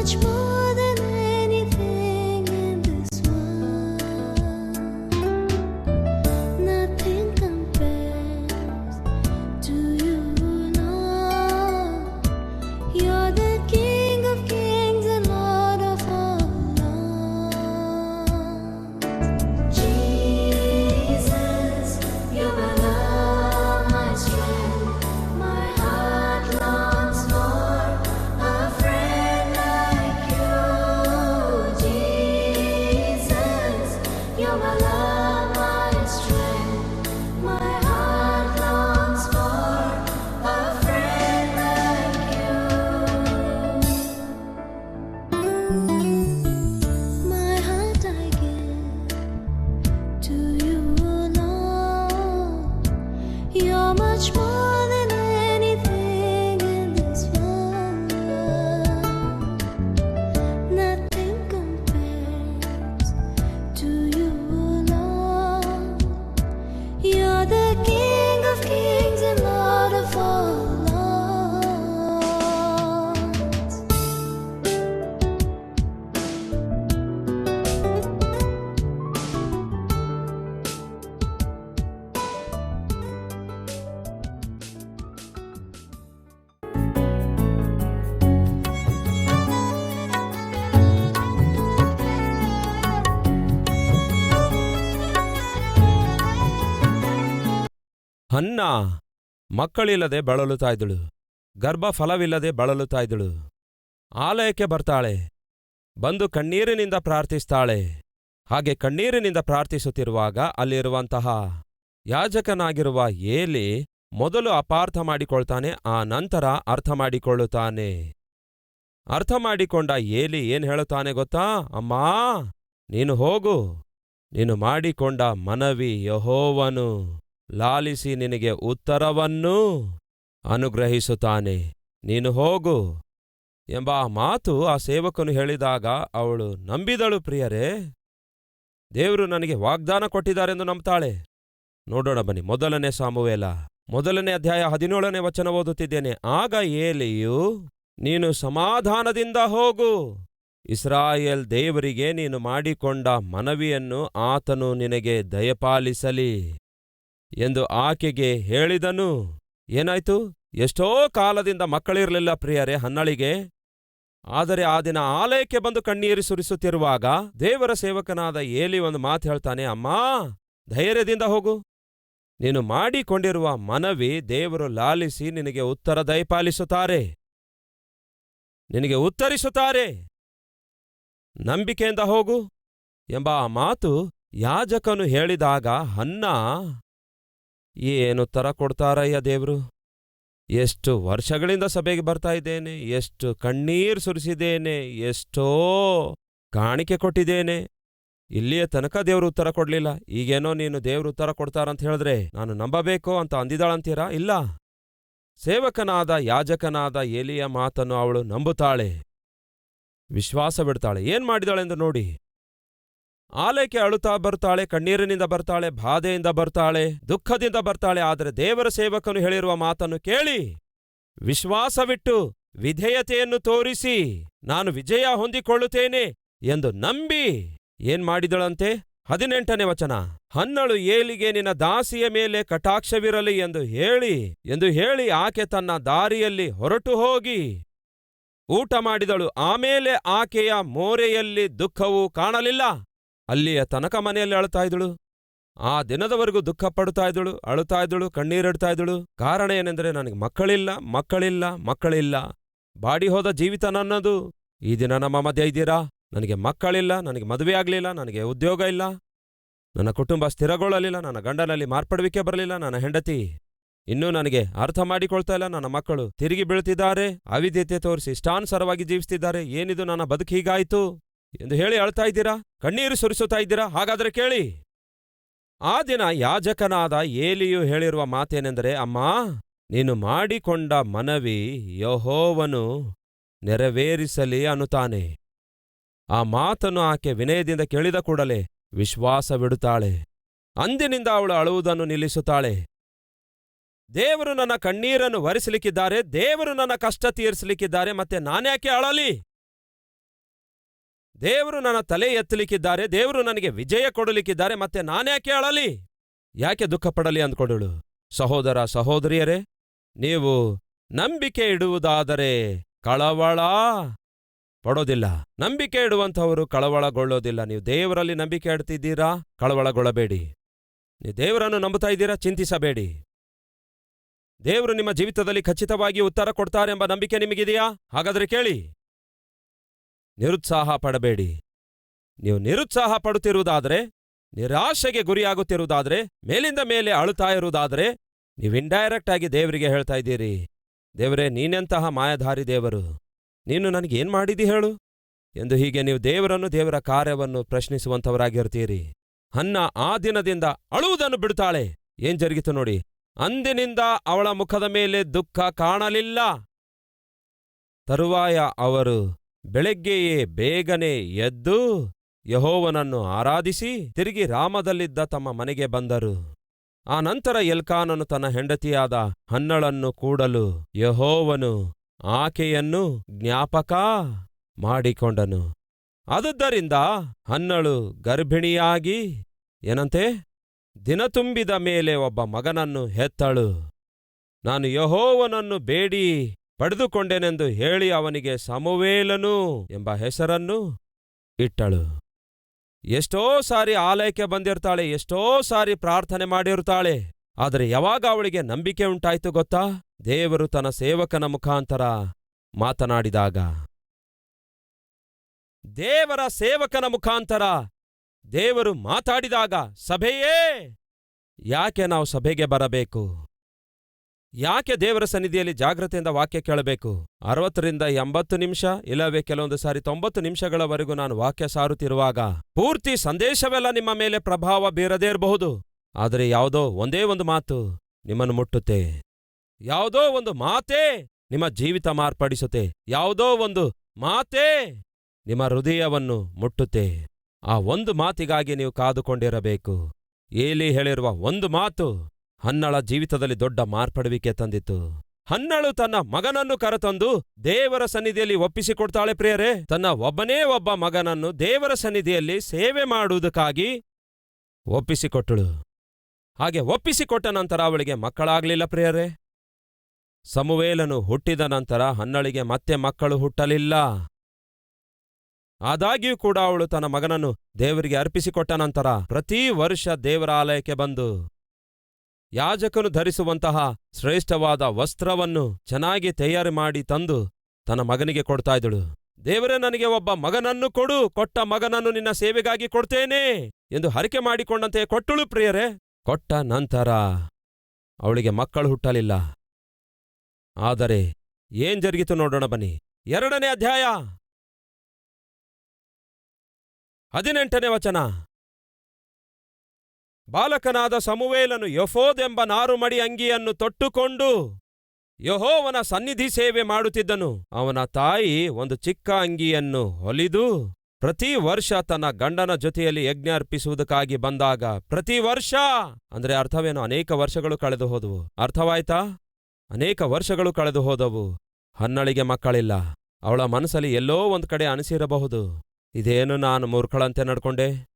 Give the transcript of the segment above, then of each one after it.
saçma ಹನ್ನ ಮಕ್ಕಳಿಲ್ಲದೆ ಬಳಲುತ್ತಾ ಇದ್ದಳು ಗರ್ಭ ಫಲವಿಲ್ಲದೆ ಬಳಲುತ್ತಾ ಇದ್ದಳು ಆಲಯಕ್ಕೆ ಬರ್ತಾಳೆ, ಬಂದು ಕಣ್ಣೀರಿನಿಂದ ಪ್ರಾರ್ಥಿಸ್ತಾಳೆ. ಹಾಗೆ ಕಣ್ಣೀರಿನಿಂದ ಪ್ರಾರ್ಥಿಸುತ್ತಿರುವಾಗ ಅಲ್ಲಿರುವಂತಹ ಯಾಜಕನಾಗಿರುವ ಏಲಿ ಮೊದಲು ಅಪಾರ್ಥ ಮಾಡಿಕೊಳ್ತಾನೆ, ಆ ನಂತರ ಅರ್ಥ ಮಾಡಿಕೊಳ್ಳುತ್ತಾನೆ. ಅರ್ಥ ಮಾಡಿಕೊಂಡ ಏಲಿ ಏನ್ ಹೇಳುತ್ತಾನೆ ಗೊತ್ತಾ? ಅಮ್ಮಾ, ನೀನು ಹೋಗು, ನೀನು ಮಾಡಿಕೊಂಡ ಮನವಿ ಯಹೋವನು. ಲಾಲಿಸಿ ನಿನಗೆ ಉತ್ತರವನ್ನೂ ಅನುಗ್ರಹಿಸುತ್ತಾನೆ. ನೀನು ಹೋಗು ಎಂಬ ಆ ಮಾತು ಆ ಸೇವಕನು ಹೇಳಿದಾಗ ಅವಳು ನಂಬಿದಳು ಪ್ರಿಯರೇ. ದೇವರು ನನಗೆ ವಾಗ್ದಾನ ಕೊಟ್ಟಿದ್ದಾರೆಂದು ನಂಬ್ತಾಳೆ. ನೋಡೋಣ ಬನ್ನಿ, ಮೊದಲನೇ ಸಾಮುವೇಲ. ಮೊದಲನೇ ಅಧ್ಯಾಯ ಹದಿನೇಳನೇ ವಚನ ಓದುತ್ತಿದ್ದೇನೆ. ಆಗ ಏಲಿಯು, ನೀನು ಸಮಾಧಾನದಿಂದ ಹೋಗು. ಇಸ್ರಾಯೇಲ್ ದೇವರಿಗೆ ನೀನು ಮಾಡಿಕೊಂಡ ಮನವಿಯನ್ನು ಆತನು ನಿನಗೆ ದಯಪಾಲಿಸಲಿ. ಎಂದು ಆಕೆಗೆ ಹೇಳಿದನು. ಏನಾಯ್ತು? ಎಷ್ಟೋ ಕಾಲದಿಂದ ಮಕ್ಕಳಿರಲಿಲ್ಲ ಪ್ರಿಯರೇ ಹನ್ನಳಿಗೆ. ಆದರೆ ಆ ದಿನ ಆಲಯಕ್ಕೆ ಬಂದು ಕಣ್ಣೀರಿ ಸುರಿಸುತ್ತಿರುವಾಗ ದೇವರ ಸೇವಕನಾದ ಏಲಿ ಒಂದು ಮಾತು ಹೇಳ್ತಾನೆ, ಅಮ್ಮಾ, ಧೈರ್ಯದಿಂದ ಹೋಗು. ನೀನು ಮಾಡಿಕೊಂಡಿರುವ ಮನವಿ ದೇವರು ಲಾಲಿಸಿ ನಿನಗೆ ಉತ್ತರ ದಯಪಾಲಿಸುತ್ತಾರೆ. ನಿನಗೆ ಉತ್ತರಿಸುತ್ತಾರೆ. ನಂಬಿಕೆಯಿಂದ ಹೋಗು. ಎಂಬ ಆ ಮಾತು ಯಾಜಕನು ಹೇಳಿದಾಗ ಹನ್ನ ಏನುತ್ತರ ಕೊಡ್ತಾರಯ್ಯ ದೇವರು? ಎಷ್ಟು ವರ್ಷಗಳಿಂದ ಸಭೆಗೆ ಬರ್ತಾ ಇದ್ದೇನೆ, ಎಷ್ಟು ಕಣ್ಣೀರು ಸುರಿಸಿದ್ದೇನೆ, ಎಷ್ಟೋ ಕಾಣಿಕೆ ಕೊಟ್ಟಿದ್ದೇನೆ. ಇಲ್ಲಿಯ ತನಕ ದೇವರು ಉತ್ತರ ಕೊಡ್ಲಿಲ್ಲ. ಈಗೇನೋ ನೀನು ದೇವರು ಉತ್ತರ ಕೊಡ್ತಾರಂತ ಹೇಳಿದ್ರೆ ನಾನು ನಂಬಬೇಕೋ ಅಂತ ಅಂದಿದಾಳಂತೀರಾ ಇಲ್ಲ. ಸೇವಕನಾದ, ಯಾಜಕನಾದ ಎಲಿಯ ಮಾತನ್ನು ಅವಳು ನಂಬುತ್ತಾಳೆ. ವಿಶ್ವಾಸ ಬಿಡ್ತಾಳೆ ಏನ್ ಮಾಡಿದಾಳೆಂದು ನೋಡಿ. ಆಲಯಕ್ಕೆ ಅಳುತ್ತಾ ಬರ್ತಾಳೆ, ಕಣ್ಣೀರಿನಿಂದ ಬರ್ತಾಳೆ, ಬಾಧೆಯಿಂದ ಬರ್ತಾಳೆ, ದುಃಖದಿಂದ ಬರ್ತಾಳೆ, ಆದರೆ ದೇವರ ಸೇವಕನು ಹೇಳಿರುವ ಮಾತನ್ನು ಕೇಳಿ. ವಿಶ್ವಾಸವಿಟ್ಟು ವಿಧೇಯತೆಯನ್ನು ತೋರಿಸಿ, ನಾನು ವಿಜಯ ಹೊಂದಿಕೊಳ್ಳುತ್ತೇನೆ ಎಂದು ನಂಬಿ. ಏನ್ ಮಾಡಿದಳಂತೆ? ಹದಿನೆಂಟನೇ ವಚನ. ಹನ್ನಳು ಏಲಿಗೆ ನಿನ್ನ ದಾಸಿಯ ಮೇಲೆ ಕಟಾಕ್ಷವಿರಲಿ ಎಂದು ಹೇಳಿ ಎಂದು ಹೇಳಿ ಆಕೆ ತನ್ನ ದಾರಿಯಲ್ಲಿ ಹೊರಟು ಹೋಗಿ. ಊಟ ಮಾಡಿದಳು ಆಮೇಲೆ ಆಕೆಯ ಮೋರೆಯಲ್ಲಿ ದುಃಖವೂ ಕಾಣಲಿಲ್ಲ. ಅಲ್ಲಿಯ ತನಕ ಮನೆಯಲ್ಲಿ ಅಳುತ್ತಾ ಇದ್ದಳು. ಆ ದಿನದವರೆಗೂ ದುಃಖ ಪಡ್ತಾ ಇದ್ದಳು, ಅಳುತ್ತಾ ಇದ್ದಳು ಕಣ್ಣೀರಿಡ್ತಾ ಇದ್ದಳು. ಕಾರಣ ಏನೆಂದರೆ ನನಗೆ ಮಕ್ಕಳಿಲ್ಲ ಮಕ್ಕಳಿಲ್ಲ ಮಕ್ಕಳಿಲ್ಲ. ಬಾಡಿ ಹೋದ ಜೀವಿತ ನನ್ನದು. ಈ ದಿನ ನಮ್ಮ ಮಧ್ಯೆ ಇದ್ದೀರಾ? ನನಗೆ ಮಕ್ಕಳಿಲ್ಲ, ನನಗೆ ಮದುವೆ ಆಗಲಿಲ್ಲ, ನನಗೆ ಉದ್ಯೋಗ ಇಲ್ಲ. ನನ್ನ ಕುಟುಂಬ ಸ್ಥಿರಗೊಳ್ಳಲಿಲ್ಲ, ನನ್ನ ಗಂಡನಲ್ಲಿ ಮಾರ್ಪಡುವಿಕೆ ಬರಲಿಲ್ಲ, ನನ್ನ ಹೆಂಡತಿ ಇನ್ನೂ ನನಗೆ ಅರ್ಥ ಮಾಡಿಕೊಳ್ತಾ ಇಲ್ಲ. ನನ್ನ ಮಕ್ಕಳು ತಿರುಗಿ ಬೀಳ್ತಿದ್ದಾರೆ ಅವಿದ್ಯತೆ ತೋರಿಸಿ ಇಷ್ಟಾನುಸಾರವಾಗಿ ಜೀವಿಸ್ತಿದ್ದಾರೆ ಏನಿದು ನನ್ನ ಬದುಕು ಹೀಗಾಯ್ತು? ಎಂದು ಹೇಳಿ ಅಳ್ತಾ ಇದ್ದೀರಾ? ಕಣ್ಣೀರು ಸುರಿಸುತ್ತಾ ಇದ್ದೀರಾ? ಹಾಗಾದ್ರೆ ಕೇಳಿ. ಆ ದಿನ ಯಾಜಕನಾದ ಏಲಿಯು ಹೇಳಿರುವ ಮಾತೇನೆಂದರೆ, ಅಮ್ಮ, ನೀನು ಮಾಡಿಕೊಂಡ ಮನವಿ ಯಹೋವನು ನೆರವೇರಿಸಲಿ ಅನ್ನುತ್ತಾನೆ. ಆ ಮಾತನ್ನು ಆಕೆ ವಿನಯದಿಂದ ಕೇಳಿದ ಕೂಡಲೇ ವಿಶ್ವಾಸವಿಡುತ್ತಾಳೆ ಅಂದಿನಿಂದ ಅವಳು ಅಳುವುದನ್ನು ನಿಲ್ಲಿಸುತ್ತಾಳೆ. ದೇವರು ನನ್ನ ಕಣ್ಣೀರನ್ನು ಒರೆಸಲಿಕ್ಕಿದ್ದಾರೆ, ದೇವರು ನನ್ನ ಕಷ್ಟ ತೀರಿಸಲಿಕ್ಕಿದ್ದಾರೆ, ಮತ್ತೆ ನಾನ್ಯಾಕೆ ಅಳಲಿ? ದೇವರು ನನ್ನ ತಲೆ ಎತ್ತಲಿಕ್ಕಿದ್ದಾರೆ, ದೇವರು ನನಗೆ ವಿಜಯ ಕೊಡಲಿಕ್ಕಿದ್ದಾರೆ, ಮತ್ತೆ ನಾನ್ಯಾಕೆ ಅಳಲಿ? ಯಾಕೆ ದುಃಖ ಪಡಲಿ ಅಂದ್ಕೊಂಡಳು? ಸಹೋದರ ಸಹೋದರಿಯರೇ, ನೀವು ನಂಬಿಕೆ ಇಡುವುದಾದರೆ ಕಳವಳ ಪಡೋದಿಲ್ಲ. ನಂಬಿಕೆ ಇಡುವಂಥವರು ಕಳವಳಗೊಳ್ಳೋದಿಲ್ಲ. ನೀವು ದೇವರಲ್ಲಿ ನಂಬಿಕೆ ಇಡ್ತಿದ್ದೀರಾ? ಕಳವಳಗೊಳ್ಳಬೇಡಿ. ನೀವು ದೇವರನ್ನು ನಂಬುತ್ತಾ ಇದ್ದೀರಾ? ಚಿಂತಿಸಬೇಡಿ. ದೇವರು ನಿಮ್ಮ ಜೀವಿತದಲ್ಲಿ ಖಚಿತವಾಗಿ ಉತ್ತರ ಕೊಡ್ತಾರೆಂಬ ನಂಬಿಕೆ ನಿಮಗಿದೆಯಾ? ಹಾಗಾದರೆ ಕೇಳಿ. ನಿರುತ್ಸಾಹ ಪಡಬೇಡಿ. ನೀವು ನಿರುತ್ಸಾಹ ಪಡುತ್ತಿರುವುದಾದರೆ, ನಿರಾಶೆಗೆ ಗುರಿಯಾಗುತ್ತಿರುವುದಾದರೆ, ಮೇಲಿಂದ ಮೇಲೆ ಅಳುತ್ತಾ ಇರುವುದಾದರೆ, ನೀವು ಇಂಡೈರೆಕ್ಟ್ ಆಗಿ ದೇವರಿಗೆ ಹೇಳ್ತಾ ಇದ್ದೀರಿ. ದೇವರೇ, ನೀನೆಂತಹ ಮಾಯಧಾರಿ ದೇವರು, ನೀನು ನನಗೇನ್ ಮಾಡಿದಿ ಹೇಳು? ಎಂದು ಹೀಗೆ ನೀವು ದೇವರನ್ನು, ದೇವರ ಕಾರ್ಯವನ್ನು ಪ್ರಶ್ನಿಸುವಂಥವರಾಗಿರ್ತೀರಿ. ಹನ್ನ ಆ ದಿನದಿಂದ ಅಳುವುದನ್ನು ಬಿಡುತ್ತಾಳೆ. ಏನ್ ಜರುಗಿತು ನೋಡಿ. ಅಂದಿನಿಂದ ಅವಳ ಮುಖದ ಮೇಲೆ ದುಃಖ ಕಾಣಲಿಲ್ಲ. ತರುವಾಯ ಅವರು ಬೆಳಗ್ಗೆಯೇ ಬೇಗನೆ ಎದ್ದು ಯಹೋವನನ್ನು ಆರಾಧಿಸಿ ತಿರುಗಿ ರಾಮದಲ್ಲಿದ್ದ ತಮ್ಮ ಮನೆಗೆ ಬಂದರು. ಆ ನಂತರ ಎಲ್ಕಾನನು ತನ್ನ ಹೆಂಡತಿಯಾದ ಹನ್ನಳನ್ನು ಕೂಡಲು ಯಹೋವನು ಆಕೆಯನ್ನು ಜ್ಞಾಪಕ ಮಾಡಿಕೊಂಡನು. ಅದುದ್ದರಿಂದ ಹನ್ನಳು ಗರ್ಭಿಣಿಯಾಗಿ ಏನಂತೆ? ದಿನತುಂಬಿದ ಮೇಲೆ ಒಬ್ಬ ಮಗನನ್ನು ಹೆತ್ತಳು. ನಾನು ಯಹೋವನನ್ನು ಬೇಡಿ ಪಡೆದುಕೊಂಡೆನೆಂದು ಹೇಳಿ ಅವನಿಗೆ ಸಮುವೇಲನು ಎಂಬ ಹೆಸರನ್ನು ಇಟ್ಟಳು. ಎಷ್ಟೋ ಸಾರಿ ಆಲಯಕ್ಕೆ ಬಂದಿರ್ತಾಳೆ, ಎಷ್ಟೋ ಸಾರಿ ಪ್ರಾರ್ಥನೆ ಮಾಡಿರುತ್ತಾಳೆ ಆದರೆ ಯಾವಾಗ ಅವಳಿಗೆ ನಂಬಿಕೆ ಉಂಟಾಯ್ತು ಗೊತ್ತಾ? ದೇವರು ತನ್ನ ಸೇವಕನ ಮುಖಾಂತರ ಮಾತನಾಡಿದಾಗ. ದೇವರ ಸೇವಕನ ಮುಖಾಂತರ ದೇವರು ಮಾತಾಡಿದಾಗ, ಸಭೆಯೇ! ಯಾಕೆ ನಾವು ಸಭೆಗೆ ಬರಬೇಕು? ಯಾಕೆ ದೇವರ ಸನ್ನಿಧಿಯಲ್ಲಿ ಜಾಗ್ರತೆಯಿಂದ ವಾಕ್ಯ ಕೇಳಬೇಕು? ಅರವತ್ತರಿಂದ ಎಂಬತ್ತು ನಿಮಿಷ ಇಲ್ಲವೇ ಕೆಲವೊಂದು ಸಾರಿ ತೊಂಬತ್ತು ನಿಮಿಷಗಳವರೆಗೂ ನಾನು ವಾಕ್ಯ ಸಾರುತ್ತಿರುವಾಗ ಪೂರ್ತಿ ಸಂದೇಶವೆಲ್ಲ ನಿಮ್ಮ ಮೇಲೆ ಪ್ರಭಾವ ಬೀರದೇ ಇರಬಹುದು. ಆದರೆ ಯಾವುದೋ ಒಂದೇ ಒಂದು ಮಾತು ನಿಮ್ಮನ್ನು ಮುಟ್ಟುತ್ತೆ. ಯಾವುದೋ ಒಂದು ಮಾತೇ ನಿಮ್ಮ ಜೀವಿತ ಮಾರ್ಪಡಿಸುತ್ತೆ. ಯಾವುದೋ ಒಂದು ಮಾತೇ ನಿಮ್ಮ ಹೃದಯವನ್ನು ಮುಟ್ಟುತ್ತೆ. ಆ ಒಂದು ಮಾತಿಗಾಗಿ ನೀವು ಕಾದುಕೊಂಡಿರಬೇಕು. ಏಲಿ ಹೇಳಿರುವ ಒಂದು ಮಾತು ಹನ್ನಳ ಜೀವಿತದಲ್ಲಿ ದೊಡ್ಡ ಮಾರ್ಪಡುವಿಕೆ ತಂದಿತು ಹನ್ನಳು ತನ್ನ ಮಗನನ್ನು ಕರೆತಂದು ದೇವರ ಸನ್ನಿಧಿಯಲ್ಲಿ ಒಪ್ಪಿಸಿಕೊಡ್ತಾಳೆ ಪ್ರಿಯರೇ. ತನ್ನ ಒಬ್ಬನೇ ಒಬ್ಬ ಮಗನನ್ನು ದೇವರ ಸನ್ನಿಧಿಯಲ್ಲಿ ಸೇವೆ ಮಾಡುವುದಕ್ಕಾಗಿ ಒಪ್ಪಿಸಿಕೊಟ್ಟಳು ಹಾಗೆ ಒಪ್ಪಿಸಿಕೊಟ್ಟ ನಂತರ ಅವಳಿಗೆ ಮಕ್ಕಳಾಗಲಿಲ್ಲ ಪ್ರಿಯರೇ. ಸಮುವೇಲನು ಹುಟ್ಟಿದ ನಂತರ ಹನ್ನಳಿಗೆ ಮತ್ತೆ ಮಕ್ಕಳು ಹುಟ್ಟಲಿಲ್ಲ. ಆದಾಗ್ಯೂ ಕೂಡ ಅವಳು ತನ್ನ ಮಗನನ್ನು ದೇವರಿಗೆ ಅರ್ಪಿಸಿಕೊಟ್ಟ ನಂತರ ಪ್ರತಿ ವರ್ಷ ದೇವರ ಆಲಯಕ್ಕೆ ಬಂದು ಯಾಜಕನು ಧರಿಸುವಂತಹ ಶ್ರೇಷ್ಠವಾದ ವಸ್ತ್ರವನ್ನು ಚೆನ್ನಾಗಿ ತಯಾರಿ ಮಾಡಿ ತಂದು ತನ್ನ ಮಗನಿಗೆ ಕೊಡ್ತಾ ಇದ್ದಳು. ದೇವರೇ, ನನಗೆ ಒಬ್ಬ ಮಗನನ್ನು ಕೊಡು, ಕೊಟ್ಟ ಮಗನನ್ನು ನಿನ್ನ ಸೇವೆಗಾಗಿ ಕೊಡ್ತೇನೆ ಎಂದು ಹರಿಕೆ ಮಾಡಿಕೊಂಡಂತೆ ಕೊಟ್ಟಳು ಪ್ರಿಯರೇ. ಕೊಟ್ಟ ನಂತರ ಅವಳಿಗೆ ಮಕ್ಕಳು ಹುಟ್ಟಲಿಲ್ಲ. ಆದರೆ ಏನ್ ಜರುಗಿತು ನೋಡೋಣ ಬನ್ನಿ. ಎರಡನೇ ಅಧ್ಯಾಯ ಹದಿನೆಂಟನೇ ವಚನ. ಬಾಲಕನಾದ ಸಮುವೇಲನು ಯಫೋದೆಂಬ ನಾರುಮಡಿ ಅಂಗಿಯನ್ನು ತೊಟ್ಟುಕೊಂಡು ಯಹೋವನ ಸನ್ನಿಧಿ ಸೇವೆ ಮಾಡುತ್ತಿದ್ದನು. ಅವನ ತಾಯಿ ಒಂದು ಚಿಕ್ಕ ಅಂಗಿಯನ್ನು ಹೊಲಿದು ಪ್ರತಿ ವರ್ಷ ತನ್ನ ಗಂಡನ ಜೊತೆಯಲ್ಲಿ ಯಜ್ಞ ಅರ್ಪಿಸುವುದಕ್ಕಾಗಿ ಬಂದಾಗ, ಪ್ರತಿ ವರ್ಷ, ಅಂದ್ರೆ ಅರ್ಥವೇನು? ಅನೇಕ ವರ್ಷಗಳು ಕಳೆದು ಹೋದವು. ಅರ್ಥವಾಯ್ತಾ? ಅನೇಕ ವರ್ಷಗಳು ಕಳೆದು ಹೋದವು. ಹನ್ನಳಿಗೆ ಮಕ್ಕಳಿಲ್ಲ. ಅವಳ ಮನಸ್ಸಲ್ಲಿ ಎಲ್ಲೋ ಒಂದು ಕಡೆ ಅನಿಸಿರಬಹುದು. ಇದೇನು ನಾನು ಮೂರ್ಖಳಂತೆ ನಡ್ಕೊಂಡೆ?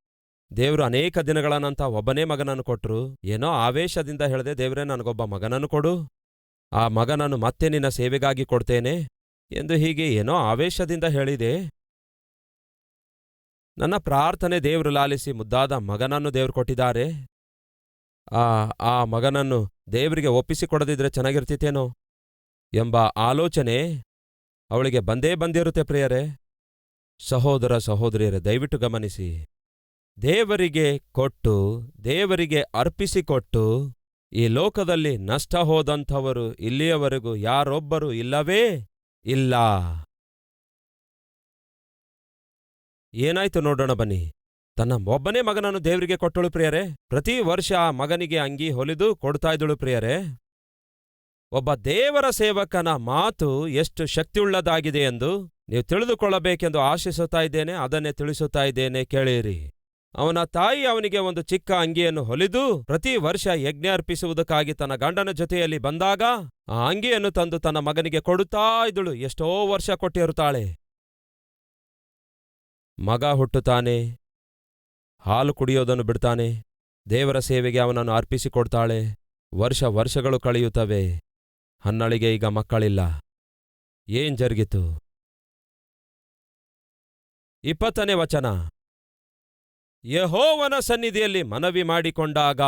ದೇವ್ರು ಅನೇಕ ದಿನಗಳ ನಂತರ ಒಬ್ಬನೇ ಮಗನನ್ನು ಕೊಟ್ರು. ಏನೋ ಆವೇಶದಿಂದ ಹೇಳದೆ, ದೇವ್ರೇ, ನನಗೊಬ್ಬ ಮಗನನ್ನು ಕೊಡು. ಆ ಮಗನನ್ನು ಮತ್ತೆ ನಿನ್ನ ಸೇವೆಗಾಗಿ ಕೊಡ್ತೇನೆ. ಎಂದು ಹೀಗೆ ಏನೋ ಆವೇಶದಿಂದ ಹೇಳಿದೆ. ನನ್ನ ಪ್ರಾರ್ಥನೆ ದೇವರು ಲಾಲಿಸಿ ಮುದ್ದಾದ ಮಗನನ್ನು ದೇವ್ರು ಕೊಟ್ಟಿದ್ದಾರೆ. ಆ ಆ ಮಗನನ್ನು ದೇವರಿಗೆ ಒಪ್ಪಿಸಿಕೊಡದಿದ್ರೆ ಚೆನ್ನಾಗಿರ್ತಿತ್ತೇನೋ ಎಂಬ ಆಲೋಚನೆ ಅವಳಿಗೆ ಬಂದೇ ಬಂದಿರುತ್ತೆ ಪ್ರಿಯರೇ. ಸಹೋದರ ಸಹೋದರಿಯರೇ, ದಯವಿಟ್ಟು ಗಮನಿಸಿ. ದೇವರಿಗೆ ಕೊಟ್ಟು, ದೇವರಿಗೆ ಅರ್ಪಿಸಿಕೊಟ್ಟು, ಈ ಲೋಕದಲ್ಲಿ ನಷ್ಟ ಹೋದಂಥವರು ಇಲ್ಲಿಯವರೆಗೂ ಯಾರೊಬ್ಬರು ಇಲ್ಲವೇ? ಇಲ್ಲ. ಏನಾಯ್ತು ನೋಡೋಣ ಬನ್ನಿ. ತನ್ನ ಒಬ್ಬನೇ ಮಗನನ್ನು ದೇವರಿಗೆ ಕೊಟ್ಟಳು ಪ್ರಿಯರೇ. ಪ್ರತಿ ವರ್ಷ ಆ ಮಗನಿಗೆ ಅಂಗಿ ಹೊಲಿದು ಕೊಡ್ತಾ ಇದ್ದಳು ಪ್ರಿಯರೇ. ಒಬ್ಬ ದೇವರ ಸೇವಕನ ಮಾತು ಎಷ್ಟು ಶಕ್ತಿಯುಳ್ಳದಾಗಿದೆ ಎಂದು ನೀವು ತಿಳಿದುಕೊಳ್ಳಬೇಕೆಂದು ಆಶಿಸುತ್ತಾ ಇದ್ದೇನೆ, ಅದನ್ನೇ ತಿಳಿಸುತ್ತಾ ಇದ್ದೇನೆ, ಕೇಳಿರಿ. ಅವನ ತಾಯಿ ಅವನಿಗೆ ಒಂದು ಚಿಕ್ಕ ಅಂಗಿಯನ್ನು ಹೊಲಿದು ಪ್ರತಿ ವರ್ಷ ಯಜ್ಞ ಅರ್ಪಿಸುವುದಕ್ಕಾಗಿ ತನ್ನ ಗಂಡನ ಜೊತೆಯಲ್ಲಿ ಬಂದಾಗ ಆ ಅಂಗಿಯನ್ನು ತಂದು ತನ್ನ ಮಗನಿಗೆ ಕೊಡುತ್ತಾ ಇದ್ದಳು. ಎಷ್ಟೋ ವರ್ಷ ಕೊಟ್ಟಿರುತ್ತಾಳೆ. ಮಗ ಹುಟ್ಟುತ್ತಾನೆ. ಹಾಲು ಕುಡಿಯೋದನ್ನು ಬಿಡ್ತಾನೆ. ದೇವರ ಸೇವೆಗೆ ಅವನನ್ನು ಅರ್ಪಿಸಿಕೊಡ್ತಾಳೆ ವರ್ಷ ವರ್ಷಗಳು ಕಳೆಯುತ್ತವೆ. ಹನ್ನಳಿಗೆ ಈಗ ಮಕ್ಕಳಿಲ್ಲ. ಏನ್ ಜರುಗಿತು? ಇಪ್ಪತ್ತನೇ ವಚನ. ಯಹೋವನ ಸನ್ನಿಧಿಯಲ್ಲಿ ಮನವಿ ಮಾಡಿಕೊಂಡಾಗ,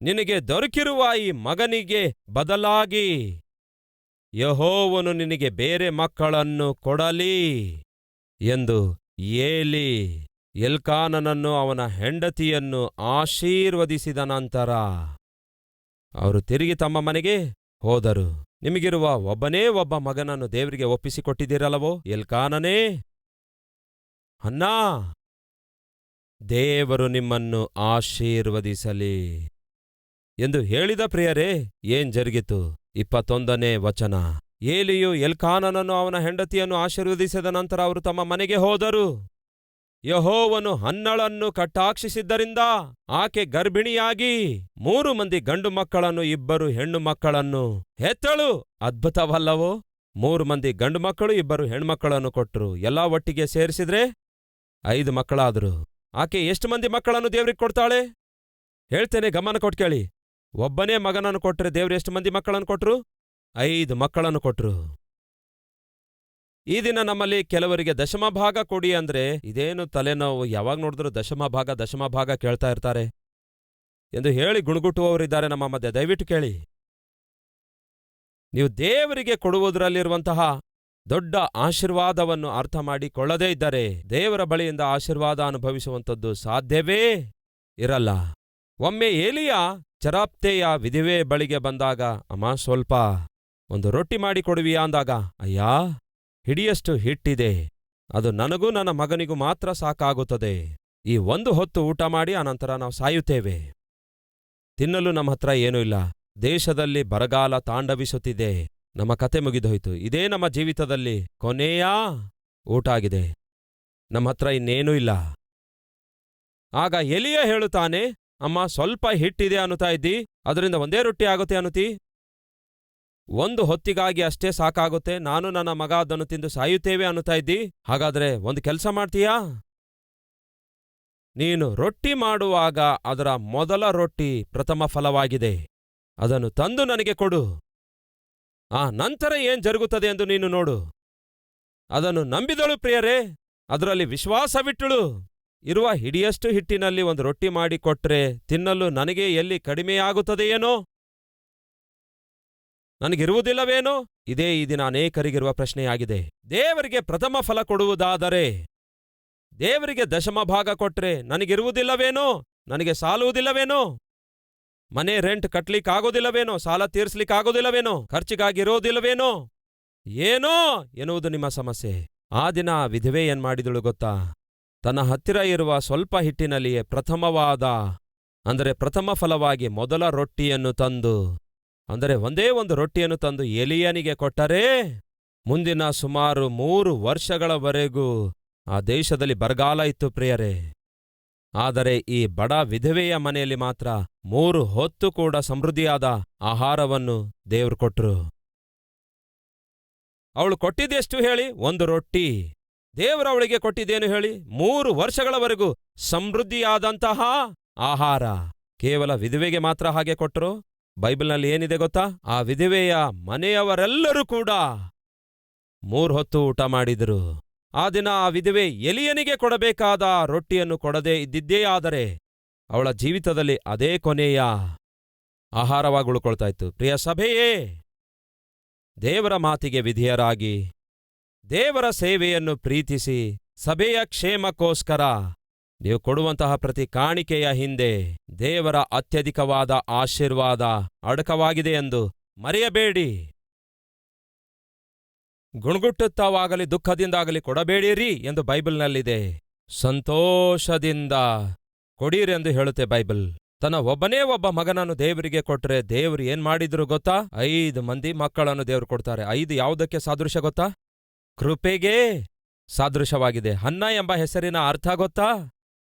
ನಿನಗೆ ದೊರಕಿರುವ ಈ ಮಗನಿಗೆ ಬದಲಾಗಿ, ಯಹೋವನು ನಿನಗೆ ಬೇರೆ ಮಕ್ಕಳನ್ನು ಕೊಡಲಿ ಎಂದು ಏಲಿ ಎಲ್ಕಾನನನ್ನು ಅವನ ಹೆಂಡತಿಯನ್ನು ಆಶೀರ್ವದಿಸಿದ ನಂತರ ಅವರು ತಿರುಗಿ ತಮ್ಮ ಮನೆಗೆ ಹೋದರು. ನಿಮಗಿರುವ ಒಬ್ಬನೇ ಒಬ್ಬ ಮಗನನ್ನು ದೇವರಿಗೆ ಒಪ್ಪಿಸಿಕೊಟ್ಟಿದ್ದೀರಲ್ಲವೋ, ಎಲ್ಕಾನನೇ? ಅಣ್ಣಾ! ದೇವರು ನಿಮ್ಮನ್ನು ಆಶೀರ್ವದಿಸಲಿ ಎಂದು ಹೇಳಿದ ಪ್ರಿಯರೇ, ಏನ್ ಜರುಗಿತು? ಇಪ್ಪತ್ತೊಂದನೇ ವಚನ. ಏಲಿಯು ಎಲ್ಕಾನನನ್ನು ಅವನ ಹೆಂಡತಿಯನ್ನು ಆಶೀರ್ವದಿಸಿದ ನಂತರ ಅವರು ತಮ್ಮ ಮನೆಗೆ ಹೋದರು. ಯಹೋವನು ಹನ್ನಳನ್ನು ಕಟ್ಟಾಕ್ಷಿಸಿದ್ದರಿಂದ ಆಕೆ ಗರ್ಭಿಣಿಯಾಗಿ ಮೂರು ಮಂದಿ ಗಂಡು ಮಕ್ಕಳನ್ನು, ಇಬ್ಬರು ಹೆಣ್ಣು ಮಕ್ಕಳನ್ನು ಹೆತ್ತಳು. ಅದ್ಭುತವಲ್ಲವೋ? ಮೂರು ಮಂದಿ ಗಂಡು ಮಕ್ಕಳು, ಇಬ್ಬರು ಹೆಣ್ಮಕ್ಕಳನ್ನು ಕೊಟ್ಟರು. ಎಲ್ಲಾ ಒಟ್ಟಿಗೆ ಸೇರಿಸಿದ್ರೆ ಐದು ಮಕ್ಕಳಾದ್ರು. ಆಕೆ ಎಷ್ಟು ಮಂದಿ ಮಕ್ಕಳನ್ನು ದೇವ್ರಿಗೆ ಕೊಡ್ತಾಳೆ? ಹೇಳ್ತೇನೆ, ಗಮನ ಕೊಟ್ಟು ಕೇಳಿ. ಒಬ್ಬನೇ ಮಗನನ್ನು ಕೊಟ್ಟರೆ ದೇವ್ರು ಎಷ್ಟು ಮಂದಿ ಮಕ್ಕಳನ್ನು ಕೊಟ್ರು? ಐದು ಮಕ್ಕಳನ್ನು ಕೊಟ್ರು. ಈ ದಿನ ನಮ್ಮಲ್ಲಿ ಕೆಲವರಿಗೆ ದಶಮ ಭಾಗ ಕೊಡಿ ಅಂದ್ರೆ ಇದೇನು ತಲೆನೋವು? ಯಾವಾಗ ನೋಡಿದ್ರು ದಶಮ ಭಾಗ ದಶಮ ಭಾಗ ಕೇಳ್ತಾ ಇರ್ತಾರೆ. ಎಂದು ಹೇಳಿ ಗುಣಗುಟ್ಟುವವರಿದ್ದಾರೆ ನಮ್ಮ ಮಧ್ಯೆ. ದಯವಿಟ್ಟು ಕೇಳಿ. ನೀವು ದೇವರಿಗೆ ಕೊಡುವುದರಲ್ಲಿರುವಂತಹ ದೊಡ್ಡ ಆಶೀರ್ವಾದವನ್ನು ಅರ್ಥ ಮಾಡಿಕೊಳ್ಳದೇ ಇದ್ದರೆ ದೇವರ ಬಳಿಯಿಂದ ಆಶೀರ್ವಾದ ಅನುಭವಿಸುವಂಥದ್ದು ಸಾಧ್ಯವೇ ಇರಲ್ಲ. ಒಮ್ಮೆ ಏಲಿಯ ಚರಾಪ್ತೆಯ ವಿಧಿವೆ ಬಳಿಗೆ ಬಂದಾಗ, ಅಮ್ಮ, ಸ್ವಲ್ಪ ಒಂದು ರೊಟ್ಟಿ ಮಾಡಿ ಕೊಡುವಿಯಾ ಅಂದಾಗ, ಅಯ್ಯಾ, ಹಿಡಿಯಷ್ಟು ಹಿಟ್ಟಿದೆ. ಅದು ನನಗೂ ನನ್ನ ಮಗನಿಗೂ ಮಾತ್ರ ಸಾಕಾಗುತ್ತದೆ. ಈ ಒಂದು ಹೊತ್ತು ಊಟ ಮಾಡಿ ಅನಂತರ ನಾವು ಸಾಯುತ್ತೇವೆ. ತಿನ್ನಲು ನಮ್ಮ ಹತ್ರ ಏನೂ ಇಲ್ಲ. ದೇಶದಲ್ಲಿ ಬರಗಾಲ ತಾಂಡವಿಸುತ್ತಿದೆ. ನಮ್ಮ ಕತೆ ಮುಗಿದೋಯ್ತು. ಇದೇ ನಮ್ಮ ಜೀವಿತದಲ್ಲಿ ಕೊನೆಯ ಊಟ ಆಗಿದೆ ನಮ್ಮ ಹತ್ರ ಇನ್ನೇನೂ ಇಲ್ಲ. ಆಗ ಎಲಿಯ ಹೇಳುತ್ತಾನೆ, ಅಮ್ಮ, ಸ್ವಲ್ಪ ಹಿಟ್ಟಿದೆ ಅನ್ನುತ್ತಾ ಇದ್ದಿ? ಅದರಿಂದ ಒಂದೇ ರೊಟ್ಟಿ ಆಗುತ್ತೆ ಅನ್ನುತ್ತಿ? ಒಂದು ಹೊತ್ತಿಗಾಗಿ ಅಷ್ಟೇ ಸಾಕಾಗುತ್ತೆ. ನಾನು ನನ್ನ ಮಗ ಅದನ್ನು ತಿಂದು ಸಾಯುತ್ತೇವೆ ಅನ್ನುತ್ತಾ ಇದ್ದಿ? ಹಾಗಾದ್ರೆ ಒಂದು ಕೆಲಸ ಮಾಡ್ತೀಯಾ? ನೀನು ರೊಟ್ಟಿ ಮಾಡುವಾಗ ಅದರ ಮೊದಲ ರೊಟ್ಟಿ ಪ್ರಥಮ ಫಲವಾಗಿದೆ. ಅದನ್ನು ತಂದು ನನಗೆ ಕೊಡು. ಆ ನಂತರ ಏನ್ ಜರುಗುತ್ತದೆ ಎಂದು ನೀನು ನೋಡು. ಅದನ್ನು ನಂಬಿದಳು ಪ್ರಿಯರೇ, ಅದರಲ್ಲಿ ವಿಶ್ವಾಸವಿಟ್ಟಳು. ಇರುವ ಹಿಡಿಯಷ್ಟು ಹಿಟ್ಟಿನಲ್ಲಿ ಒಂದು ರೊಟ್ಟಿ ಮಾಡಿ ಕೊಟ್ರೆ ತಿನ್ನಲು ನನಗೆ ಎಲ್ಲಿ ಕಡಿಮೆಯಾಗುತ್ತದೆಯೇನೋ? ನನಗಿರುವುದಿಲ್ಲವೇನೋ? ಇದೇ ಈ ದಿನ ಅನೇಕರಿಗಿರುವ ಪ್ರಶ್ನೆಯಾಗಿದೆ. ದೇವರಿಗೆ ಪ್ರಥಮ ಫಲ ಕೊಡುವುದಾದರೆ, ದೇವರಿಗೆ ದಶಮ ಭಾಗ ಕೊಟ್ರೆ ನನಗಿರುವುದಿಲ್ಲವೇನೋ? ನನಗೆ ಸಾಲುವುದಿಲ್ಲವೇನೋ? ಮನೆ ರೆಂಟ್ ಕಟ್ಲಿಕ್ಕಾಗೋದಿಲ್ಲವೇನೋ? ಸಾಲ ತೀರ್ಸ್ಲಿಕ್ಕಾಗೋದಿಲ್ಲವೇನೋ? ಖರ್ಚಿಗಾಗಿರೋದಿಲ್ಲವೇನೋ ಏನೋ? ಎನ್ನುವುದು ನಿಮ್ಮ ಸಮಸ್ಯೆ. ಆ ದಿನ ವಿಧವೆ ಏನ್ ಮಾಡಿದಳು ಗೊತ್ತಾ? ತನ್ನ ಹತ್ತಿರ ಇರುವ ಸ್ವಲ್ಪ ಹಿಟ್ಟಿನಲ್ಲಿಯೇ ಪ್ರಥಮವಾದ, ಅಂದರೆ ಪ್ರಥಮ ಫಲವಾಗಿ ಮೊದಲ ರೊಟ್ಟಿಯನ್ನು ತಂದು, ಅಂದರೆ ಒಂದೇ ಒಂದು ರೊಟ್ಟಿಯನ್ನು ತಂದು ಎಲಿಯನಿಗೆ ಕೊಟ್ಟರೆ, ಮುಂದಿನ ಸುಮಾರು ಮೂರು ವರ್ಷಗಳವರೆಗೂ ಆ ದೇಶದಲ್ಲಿ ಬರಗಾಲ ಇತ್ತು ಪ್ರಿಯರೇ. ಆದರೆ ಈ ಬಡ ವಿಧವೆಯ ಮನೆಯಲ್ಲಿ ಮಾತ್ರ ಮೂರು ಹೊತ್ತು ಕೂಡ ಸಮೃದ್ಧಿಯಾದ ಆಹಾರವನ್ನು ದೇವ್ರು ಕೊಟ್ರು. ಅವಳು ಕೊಟ್ಟಿದ್ದೆಷ್ಟು ಹೇಳಿ? ಒಂದು ರೊಟ್ಟಿ. ದೇವರು ಅವಳಿಗೆ ಕೊಟ್ಟಿದ್ದೇನು ಹೇಳಿ? ಮೂರು ವರ್ಷಗಳವರೆಗೂ ಸಮೃದ್ಧಿಯಾದಂತಹ ಆಹಾರ. ಕೇವಲ ವಿಧವೆಗೆ ಮಾತ್ರ ಹಾಗೆ ಕೊಟ್ಟರು ಬೈಬಲ್ನಲ್ಲಿ ಏನಿದೆ ಗೊತ್ತಾ? ಆ ವಿಧವೆಯ ಮನೆಯವರೆಲ್ಲರೂ ಕೂಡ ಮೂರು ಹೊತ್ತು ಊಟ ಮಾಡಿದರು. ಆ ದಿನ ಆ ವಿಧವೆ ಎಲಿಯನಿಗೆ ಕೊಡಬೇಕಾದ ರೊಟ್ಟಿಯನ್ನು ಕೊಡದೇ ಇದ್ದಿದ್ದೇ ಆದರೆ ಅವಳ ಜೀವಿತದಲ್ಲಿ ಅದೇ ಕೊನೆಯ ಆಹಾರವಾಗಿ ಉಳ್ಕೊಳ್ತಾ ಇತ್ತು. ಪ್ರಿಯ ಸಭೆಯೇ, ದೇವರ ಮಾತಿಗೆ ವಿಧಿಯರಾಗಿ ದೇವರ ಸೇವೆಯನ್ನು ಪ್ರೀತಿಸಿ ಸಭೆಯ ಕ್ಷೇಮಕ್ಕೋಸ್ಕರ ನೀವು ಕೊಡುವಂತಹ ಪ್ರತಿ ಕಾಣಿಕೆಯ ಹಿಂದೆ ದೇವರ ಅತ್ಯಧಿಕವಾದ ಆಶೀರ್ವಾದ ಅಡಕವಾಗಿದೆ ಎಂದು ಮರೆಯಬೇಡಿ. ಗುಣಗುಟ್ಟುತ್ತವಾಗಲಿ, ದುಃಖದಿಂದಾಗಲಿ ಕೊಡಬೇಡಿರಿ ಎಂದು ಬೈಬಲ್ನಲ್ಲಿದೆ. ಸಂತೋಷದಿಂದ ಕೊಡೀರೆಂದು ಹೇಳುತ್ತೆ ಬೈಬಲ್. ತನ್ನ ಒಬ್ಬನೇ ಒಬ್ಬ ಮಗನನ್ನು ದೇವರಿಗೆ ಕೊಟ್ಟರೆ ದೇವರು ಏನ್ ಮಾಡಿದ್ರು ಗೊತ್ತಾ? ಐದು ಮಂದಿ ಮಕ್ಕಳನ್ನು ದೇವ್ರು ಕೊಡ್ತಾರೆ. ಐದು ಯಾವುದಕ್ಕೆ ಸಾದೃಶ್ಯ ಗೊತ್ತಾ? ಕೃಪೆಗೆ ಸಾದೃಶ್ಯವಾಗಿದೆ. ಅನ್ನ ಎಂಬ ಹೆಸರಿನ ಅರ್ಥ ಗೊತ್ತಾ?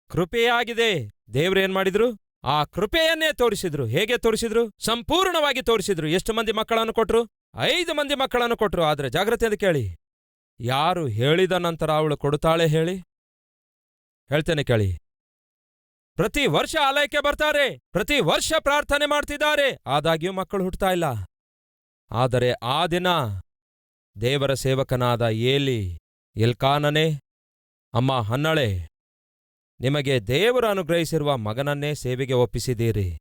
ಕೃಪೆಯಾಗಿದೆ. ದೇವ್ರೇನ್ ಮಾಡಿದ್ರು? ಆ ಕೃಪೆಯನ್ನೇ ತೋರಿಸಿದ್ರು. ಹೇಗೆ ತೋರಿಸಿದ್ರು? ಸಂಪೂರ್ಣವಾಗಿ ತೋರಿಸಿದ್ರು. ಎಷ್ಟು ಮಂದಿ ಮಕ್ಕಳನ್ನು ಕೊಟ್ರು? ಐದು ಮಂದಿ ಮಕ್ಕಳನ್ನು ಕೊಟ್ರು. ಆದ್ರೆ ಜಾಗ್ರತೆಯಿಂದ ಕೇಳಿ. ಯಾರು ಹೇಳಿದ ನಂತರ ಅವಳು ಕೊಡುತ್ತಾಳೆ ಹೇಳಿ? ಹೇಳ್ತೇನೆ ಕೇಳಿ. ಪ್ರತಿ ವರ್ಷ ಆಲಯಕ್ಕೆ ಬರ್ತಾರೆ. ಪ್ರತಿ ವರ್ಷ ಪ್ರಾರ್ಥನೆ ಮಾಡ್ತಿದ್ದಾರೆ. ಆದಾಗ್ಯೂ ಮಕ್ಕಳು ಹುಟ್ಟುತ್ತಾ ಇಲ್ಲ. ಆದರೆ ಆ ದಿನ ದೇವರ ಸೇವಕನಾದ ಏಲಿ ಎಲ್ಕಾನನೇ, ಅಮ್ಮ ಹನ್ನಳೆ, ನಿಮಗೆ ದೇವರು ಅನುಗ್ರಹಿಸಿರುವ ಮಗನನ್ನೇ ಸೇವೆಗೆ ಒಪ್ಪಿಸಿದ್ದೀರಿ.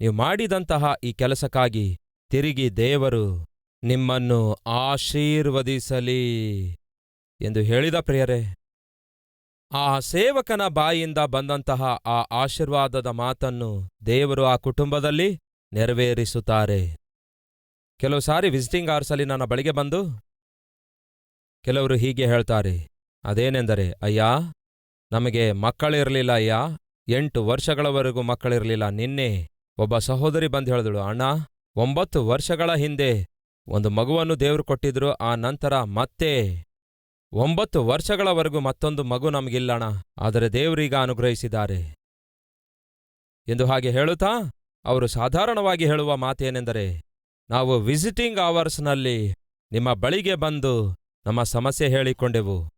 ನೀವು ಮಾಡಿದಂತಹ ಈ ಕೆಲಸಕ್ಕಾಗಿ ತಿರುಗಿ ದೇವರು ನಿಮ್ಮನ್ನು ಆಶೀರ್ವದಿಸಲಿ ಎಂದು ಹೇಳಿದ ಪ್ರಿಯರೇ, ಆ ಸೇವಕನ ಬಾಯಿಂದ ಬಂದಂತಹ ಆ ಆಶೀರ್ವಾದದ ಮಾತನ್ನು ದೇವರು ಆ ಕುಟುಂಬದಲ್ಲಿ ನೆರವೇರಿಸುತ್ತಾರೆ. ಕೆಲವು ಸಾರಿ ವಿಸಿಟಿಂಗ್ ಅವರ್ಸಲ್ಲಿ ನನ್ನ ಬಳಿಗೆ ಬಂದು ಕೆಲವರು ಹೀಗೆ ಹೇಳ್ತಾರೆ, ಅದೇನೆಂದರೆ, ಅಯ್ಯ, ನಮಗೆ ಮಕ್ಕಳಿರಲಿಲ್ಲ ಅಯ್ಯ, ಎಂಟು ವರ್ಷಗಳವರೆಗೂ ಮಕ್ಕಳಿರಲಿಲ್ಲ, ನಿನ್ನೆ ಒಬ್ಬ ಸಹೋದರಿ ಬಂದು ಹೇಳಿದಳು, ಅಣ್ಣ ಒಂಬತ್ತು ವರ್ಷಗಳ ಹಿಂದೆ ಒಂದು ಮಗುವನ್ನು ದೇವರು ಕೊಟ್ಟಿದ್ರು, ಆ ನಂತರ ಮತ್ತೆ. ಒಂಬತ್ತು ವರ್ಷಗಳವರೆಗೂ ಮತ್ತೊಂದು ಮಗು ನಮಗಿಲ್ಲಣ, ಆದರೆ ದೇವರೀಗ ಅನುಗ್ರಹಿಸಿದ್ದಾರೆ. ಎಂದು ಹಾಗೆ ಹೇಳುತ್ತಾ, ಅವರು ಸಾಧಾರಣವಾಗಿ ಹೇಳುವ ಮಾತೇನೆಂದರೆ, ನಾವು ವಿಸಿಟಿಂಗ್ ಅವರ್ಸ್ನಲ್ಲಿ ನಿಮ್ಮ ಬಳಿಗೆ ಬಂದು ನಮ್ಮ ಸಮಸ್ಯೆ ಹೇಳಿಕೊಂಡೆವು.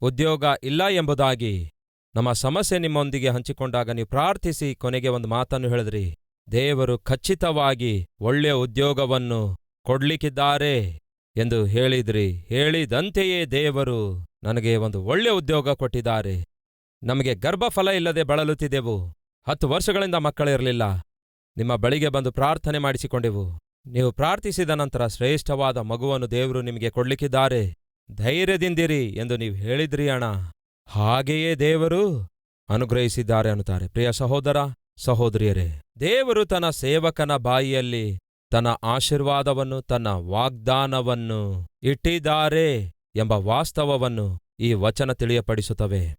ಉದ್ಯೋಗ ಇಲ್ಲ ಎಂಬುದಾಗಿ, ನಮ್ಮ ಸಮಸ್ಯೆ ನಿಮ್ಮೊಂದಿಗೆ ಹಂಚಿಕೊಂಡಾಗ ನೀವು ಪ್ರಾರ್ಥಿಸಿ ಕೊನೆಗೆ ಒಂದು ಮಾತನ್ನು ಹೇಳಿದ್ರಿ. ದೇವರು ಖಚಿತವಾಗಿ ಒಳ್ಳೆಯ ಉದ್ಯೋಗವನ್ನು ಕೊಡ್ಲಿಕ್ಕಿದ್ದಾರೆ ಎಂದು ಹೇಳಿದ್ರಿ. ಹೇಳಿದಂತೆಯೇ ದೇವರು ನನಗೆ ಒಂದು ಒಳ್ಳೆ ಉದ್ಯೋಗ ಕೊಟ್ಟಿದ್ದಾರೆ. ನಮಗೆ ಗರ್ಭಫಲ ಇಲ್ಲದೆ ಬಳಲುತ್ತಿದ್ದೆವು. ಹತ್ತು ವರ್ಷಗಳಿಂದ ಮಕ್ಕಳಿರಲಿಲ್ಲ ನಿಮ್ಮ ಬಳಿಗೆ ಬಂದು ಪ್ರಾರ್ಥನೆ ಮಾಡಿಸಿಕೊಂಡೆವು. ನೀವು ಪ್ರಾರ್ಥಿಸಿದ ನಂತರ ಶ್ರೇಷ್ಠವಾದ ಮಗುವನ್ನು ದೇವರು ನಿಮಗೆ ಕೊಡ್ಲಿಕ್ಕಿದ್ದಾರೆ. ಧೈರ್ಯದಿಂದಿರಿ ಎಂದು ನೀವು ಹೇಳಿದ್ರಿ ಅಣ್ಣ. ಹಾಗೆಯೇ ದೇವರು ಅನುಗ್ರಹಿಸಿದ್ದಾರೆ ಅನ್ನುತ್ತಾರೆ. ಪ್ರಿಯ ಸಹೋದರ, ಸಹೋದರಿಯರೇ ದೇವರು ತನ್ನ ಸೇವಕನ ಬಾಯಿಯಲ್ಲಿ ತನ್ನ ಆಶೀರ್ವಾದವನ್ನು, ತನ್ನ ವಾಗ್ದಾನವನ್ನು ಇಟ್ಟಿದ್ದಾರೆ ಎಂಬ ವಾಸ್ತವವನ್ನು ಈ ವಚನ ತಿಳಿಯಪಡಿಸುತ್ತವೆ.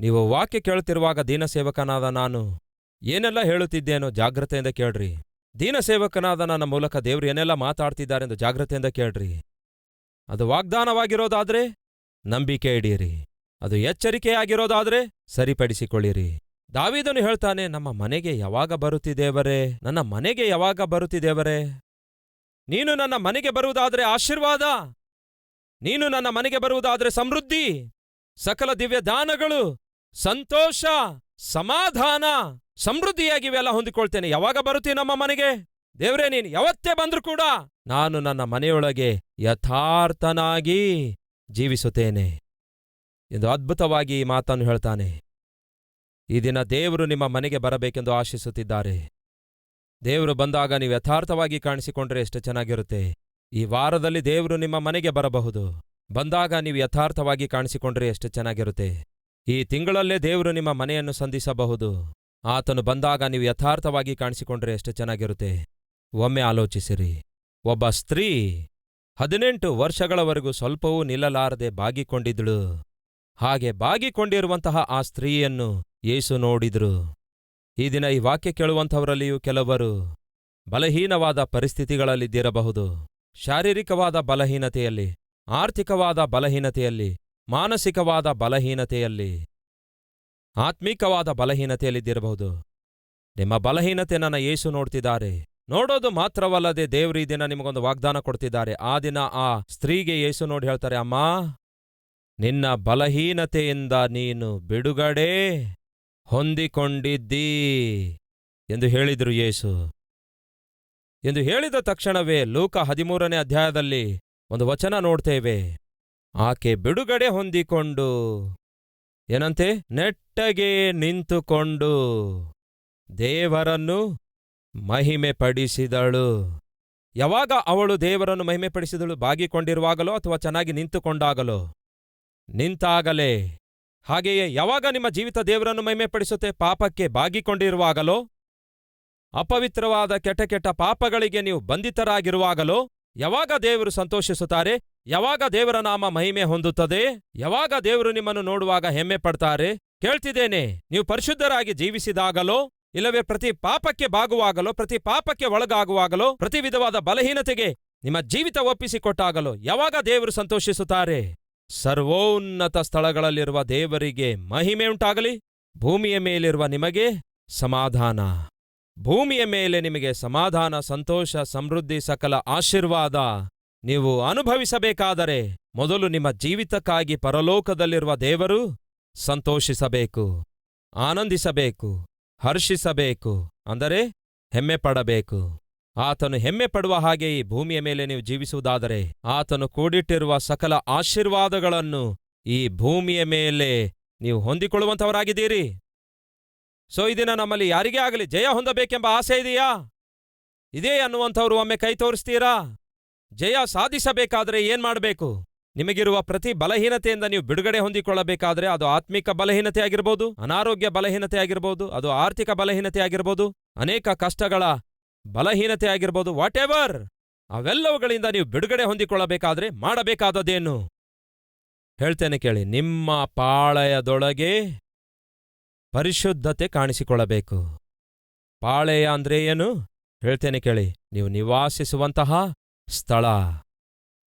ನೀವು ವಾಕ್ಯ ಕೇಳುತ್ತಿರುವಾಗ ದೀನಸೇವಕನಾದ ನಾನು ಏನೆಲ್ಲ ಹೇಳುತ್ತಿದ್ದೇನೋ ಜಾಗ್ರತೆಯಿಂದ ಕೇಳ್ರಿ. ದೀನಸೇವಕನಾದ ನನ್ನ ಮೂಲಕ ದೇವರು ಏನೆಲ್ಲ ಮಾತಾಡ್ತಿದ್ದಾರೆಂದು ಜಾಗ್ರತೆಯಿಂದ ಕೇಳ್ರಿ. ಅದು ವಾಗ್ದಾನವಾಗಿರೋದಾದ್ರೆ ನಂಬಿಕೆ ಇಡೀರಿ. ಅದು ಎಚ್ಚರಿಕೆಯಾಗಿರೋದಾದ್ರೆ ಸರಿಪಡಿಸಿಕೊಳ್ಳಿರಿ. ದಾವಿದನು ಹೇಳ್ತಾನೆ, ನಮ್ಮ ಮನೆಗೆ ಯಾವಾಗ ಬರುತ್ತಿದ್ದೇವರೇ ನನ್ನ ಮನೆಗೆ ಯಾವಾಗ ಬರುತ್ತಿದ್ದೇವರೇ ನೀನು ನನ್ನ ಮನೆಗೆ ಬರುವುದಾದರೆ ಆಶೀರ್ವಾದ? ನೀನು ನನ್ನ ಮನೆಗೆ ಬರುವುದಾದರೆ ಸಮೃದ್ಧಿ? ಸಕಲ ದಿವ್ಯ ದಾನಗಳು ಸಂತೋಷ, ಸಮಾಧಾನ ಸಮೃದ್ಧಿಯಾಗಿ ಇವೆಲ್ಲ ಹೊಂದಿಕೊಳ್ತೇನೆ. ಯಾವಾಗ ಬರುತ್ತೀ ನಮ್ಮ ಮನೆಗೆ? ದೇವ್ರೇ, ನೀನು ಯಾವತ್ತೇ ಬಂದ್ರೂ ಕೂಡ ನಾನು ನನ್ನ ಮನೆಯೊಳಗೆ ಯಥಾರ್ಥನಾಗಿ ಜೀವಿಸುತ್ತೇನೆ. ಎಂದು ಅದ್ಭುತವಾಗಿ ಮಾತನ್ನು ಹೇಳ್ತಾನೆ. ಈ ದಿನ ದೇವರು ನಿಮ್ಮ ಮನೆಗೆ ಬರಬೇಕೆಂದು ಆಶಿಸುತ್ತಿದ್ದಾರೆ. ದೇವರು ಬಂದಾಗ ನೀವು ಯಥಾರ್ಥವಾಗಿ ಕಾಣಿಸಿಕೊಂಡ್ರೆ ಎಷ್ಟು ಚೆನ್ನಾಗಿರುತ್ತೆ. ಈ ವಾರದಲ್ಲಿ ದೇವರು ನಿಮ್ಮ ಮನೆಗೆ ಬರಬಹುದು. ಬಂದಾಗ ನೀವು ಯಥಾರ್ಥವಾಗಿ ಕಾಣಿಸಿಕೊಂಡ್ರೆ ಎಷ್ಟು ಚೆನ್ನಾಗಿರುತ್ತೆ. ಈ ತಿಂಗಳಲ್ಲೇ ದೇವರು ನಿಮ್ಮ ಮನೆಯನ್ನು ಸಂಧಿಸಬಹುದು. ಆತನು ಬಂದಾಗ ನೀವು ಯಥಾರ್ಥವಾಗಿ ಕಾಣಿಸಿಕೊಂಡ್ರೆ ಎಷ್ಟು ಚೆನ್ನಾಗಿರುತ್ತೆ. ಒಮ್ಮೆ ಆಲೋಚಿಸಿರಿ. ಒಬ್ಬ ಸ್ತ್ರೀ ಹದಿನೆಂಟು ವರ್ಷಗಳವರೆಗೂ ಸ್ವಲ್ಪವೂ ನಿಲ್ಲಲಾರದೆ ಬಾಗಿಕೊಂಡಿದ್ದಳು. ಹಾಗೆ ಬಾಗಿಕೊಂಡಿರುವಂತಹ ಆ ಸ್ತ್ರೀಯನ್ನು ಯೇಸು ನೋಡಿದ್ರು. ಈ ದಿನ ಈ ವಾಕ್ಯ ಕೇಳುವಂಥವರಲ್ಲಿಯೂ ಕೆಲವರು ಬಲಹೀನವಾದ ಪರಿಸ್ಥಿತಿಗಳಲ್ಲಿದ್ದಿರಬಹುದು ಶಾರೀರಿಕವಾದ ಬಲಹೀನತೆಯಲ್ಲಿ, ಆರ್ಥಿಕವಾದ ಬಲಹೀನತೆಯಲ್ಲಿ, ಮಾನಸಿಕವಾದ ಬಲಹೀನತೆಯಲ್ಲಿ, ಆತ್ಮೀಕವಾದ ಬಲಹೀನತೆಯಲ್ಲಿದ್ದಿರಬಹುದು ನಿಮ್ಮ ಬಲಹೀನತೆ ನನ್ನ ಯೇಸು ನೋಡ್ತಿದ್ದಾರೆ. ನೋಡೋದು ಮಾತ್ರವಲ್ಲದೆ ದೇವರು ಈ ದಿನ ನಿಮಗೊಂದು ವಾಗ್ದಾನ ಕೊಡ್ತಿದ್ದಾರೆ. ಆ ದಿನ ಆ ಸ್ತ್ರೀಗೆ ಯೇಸು ನೋಡಿ ಹೇಳ್ತಾರೆ, ಅಮ್ಮ, ನಿನ್ನ ಬಲಹೀನತೆಯಿಂದ ನೀನು ಬಿಡುಗಡೆ ಹೊಂದಿಕೊಂಡಿದ್ದೀ ಎಂದು ಹೇಳಿದರು ಯೇಸು. ಎಂದು ಹೇಳಿದ ತಕ್ಷಣವೇ ಲೂಕ ಹದಿಮೂರನೇ ಅಧ್ಯಾಯದಲ್ಲಿ ಒಂದು ವಚನ ನೋಡ್ತೇವೆ. ಆಕೆ ಬಿಡುಗಡೆ ಹೊಂದಿಕೊಂಡು, ಏನಂತೆ? ನೆಟ್ಟಗೆ ನಿಂತುಕೊಂಡು ದೇವರನ್ನು ಮಹಿಮೆ ಪಡಿಸಿದಳು ಯಾವಾಗ ಅವಳು ದೇವರನ್ನು ಮಹಿಮೆ ಪಡಿಸಿದಳು ಬಾಗಿಕೊಂಡಿರುವಾಗಲೋ ಅಥವಾ ಚೆನ್ನಾಗಿ ನಿಂತುಕೊಂಡಾಗಲೋ? ನಿಂತಾಗಲೇ. ಹಾಗೆಯೇ ಯಾವಾಗ ನಿಮ್ಮ ಜೀವಿತ ದೇವರನ್ನು ಮೈಮೆಪಡಿಸುತ್ತೆ ಪಾಪಕ್ಕೆ ಬಾಗಿಕೊಂಡಿರುವಾಗಲೋ? ಅಪವಿತ್ರವಾದ ಕೆಟ್ಟ ಕೆಟ್ಟ ಪಾಪಗಳಿಗೆ ನೀವು ಬಂಧಿತರಾಗಿರುವಾಗಲೋ? ಯಾವಾಗ ದೇವರು ಸಂತೋಷಿಸುತ್ತಾರೆ? ಯಾವಾಗ ದೇವರ ನಾಮ ಮಹಿಮೆ ಹೊಂದುತ್ತದೆ? ಯಾವಾಗ ದೇವರು ನಿಮ್ಮನ್ನು ನೋಡುವಾಗ ಹೆಮ್ಮೆ ಪಡ್ತಾರೆ? ಕೇಳ್ತಿದ್ದೇನೆ, ನೀವು ಪರಿಶುದ್ಧರಾಗಿ ಜೀವಿಸಿದಾಗಲೋ? ಇಲ್ಲವೇ ಪ್ರತಿ ಪಾಪಕ್ಕೆ ಬಾಗುವಾಗಲೋ? ಪ್ರತಿ ಪಾಪಕ್ಕೆ ಒಳಗಾಗುವಾಗಲೋ? ಪ್ರತಿ ವಿಧವಾದ ಬಲಹೀನತೆಗೆ ನಿಮ್ಮ ಜೀವಿತ ಒಪ್ಪಿಸಿಕೊಟ್ಟಾಗಲೋ? ಯಾವಾಗ ದೇವರು ಸಂತೋಷಿಸುತ್ತಾರೆ? ಸರ್ವೋನ್ನತ ಸ್ಥಳಗಳಲ್ಲಿರುವ ದೇವರಿಗೆ ಮಹಿಮೆ ಉಂಟಾಗಲಿ, ಭೂಮಿಯ ಮೇಲಿರುವ ನಿಮಗೆ ಸಮಾಧಾನ. ಭೂಮಿಯ ಮೇಲೆ ನಿಮಗೆ ಸಮಾಧಾನ, ಸಂತೋಷ, ಸಮೃದ್ಧಿ, ಸಕಲ ಆಶೀರ್ವಾದ ನೀವು ಅನುಭವಿಸಬೇಕಾದರೆ ಮೊದಲು ನಿಮ್ಮ ಜೀವಿತಕ್ಕಾಗಿ ಪರಲೋಕದಲ್ಲಿರುವ ದೇವರು ಸಂತೋಷಿಸಬೇಕು, ಆನಂದಿಸಬೇಕು, ಹರ್ಷಿಸಬೇಕು, ಅಂದರೆ ಹೆಮ್ಮೆ ಪಡಬೇಕು ಆತನು ಹೆಮ್ಮೆ ಪಡುವ ಹಾಗೆ ಈ ಭೂಮಿಯ ಮೇಲೆ ನೀವು ಜೀವಿಸುವುದಾದರೆ ಆತನು ಕೂಡಿಟ್ಟಿರುವ ಸಕಲ ಆಶೀರ್ವಾದಗಳನ್ನು ಈ ಭೂಮಿಯ ಮೇಲೆ ನೀವು ಹೊಂದಿಕೊಳ್ಳುವಂಥವರಾಗಿದ್ದೀರಿ. ಸೊ, ಈ ದಿನ ನಮ್ಮಲ್ಲಿ ಯಾರಿಗೇ ಆಗಲಿ ಜಯ ಹೊಂದಬೇಕೆಂಬ ಆಸೆ ಇದೆಯಾ? ಇದೇ ಅನ್ನುವಂಥವ್ರು ಒಮ್ಮೆ ಕೈ ತೋರಿಸ್ತೀರಾ? ಜಯ ಸಾಧಿಸಬೇಕಾದರೆ ಏನ್ ಮಾಡಬೇಕು? ನಿಮಗಿರುವ ಪ್ರತಿ ಬಲಹೀನತೆಯಿಂದ ನೀವು ಬಿಡುಗಡೆ ಹೊಂದಿಕೊಳ್ಳಬೇಕಾದ್ರೆ ಅದು ಆತ್ಮಿಕ ಬಲಹೀನತೆ ಆಗಿರ್ಬೋದು, ಅನಾರೋಗ್ಯ ಬಲಹೀನತೆ ಆಗಿರ್ಬೋದು, ಅದು ಆರ್ಥಿಕ ಬಲಹೀನತೆ ಆಗಿರ್ಬೋದು, ಅನೇಕ ಕಷ್ಟಗಳ ಬಲಹೀನತೆ ಆಗಿರ್ಬೋದು ವಾಟ್ ಎವರ್ ಅವೆಲ್ಲವುಗಳಿಂದ ನೀವು ಬಿಡುಗಡೆ ಹೊಂದಿಕೊಳ್ಳಬೇಕಾದ್ರೆ ಮಾಡಬೇಕಾದದ್ದೇನು? ಹೇಳ್ತೇನೆ ಕೇಳಿ, ನಿಮ್ಮ ಪಾಳಯದೊಳಗೆ ಪರಿಶುದ್ಧತೆ ಕಾಣಿಸಿಕೊಳ್ಳಬೇಕು. ಪಾಳೆಯ ಅಂದ್ರೆ ಏನು? ಹೇಳ್ತೇನೆ ಕೇಳಿ, ನೀವು ನಿವಾಸಿಸುವಂತಹ ಸ್ಥಳ.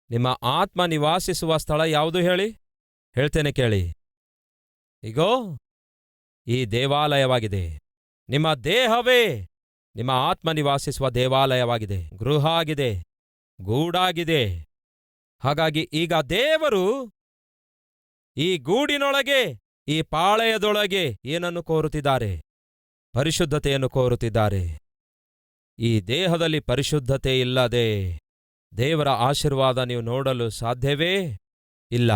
ನಿಮ್ಮ ಆತ್ಮ ನಿವಾಸಿಸುವ ಸ್ಥಳ ಯಾವುದು ಹೇಳಿ? ಹೇಳ್ತೇನೆ ಕೇಳಿ. ಈಗೋ ಈ ದೇವಾಲಯವಾಗಿದೆ. ನಿಮ್ಮ ದೇಹವೇ ನಿಮ್ಮ ಆತ್ಮ ನಿವಾಸಿಸುವ ದೇವಾಲಯವಾಗಿದೆ ಗೃಹ ಆಗಿದೆ ಗೂಡಾಗಿದೆ. ಹಾಗಾಗಿ ಈಗ ದೇವರು ಈ ಗೂಡಿನೊಳಗೆ, ಈ ಪಾಳೆಯದೊಳಗೆ ಏನನ್ನು ಕೋರುತ್ತಿದ್ದಾರೆ? ಪರಿಶುದ್ಧತೆಯನ್ನು ಕೋರುತ್ತಿದ್ದಾರೆ. ಈ ದೇಹದಲ್ಲಿ ಪರಿಶುದ್ಧತೆ ಇಲ್ಲದೆ ದೇವರ ಆಶೀರ್ವಾದ ನೀವು ನೋಡಲು ಸಾಧ್ಯವೇ ಇಲ್ಲ.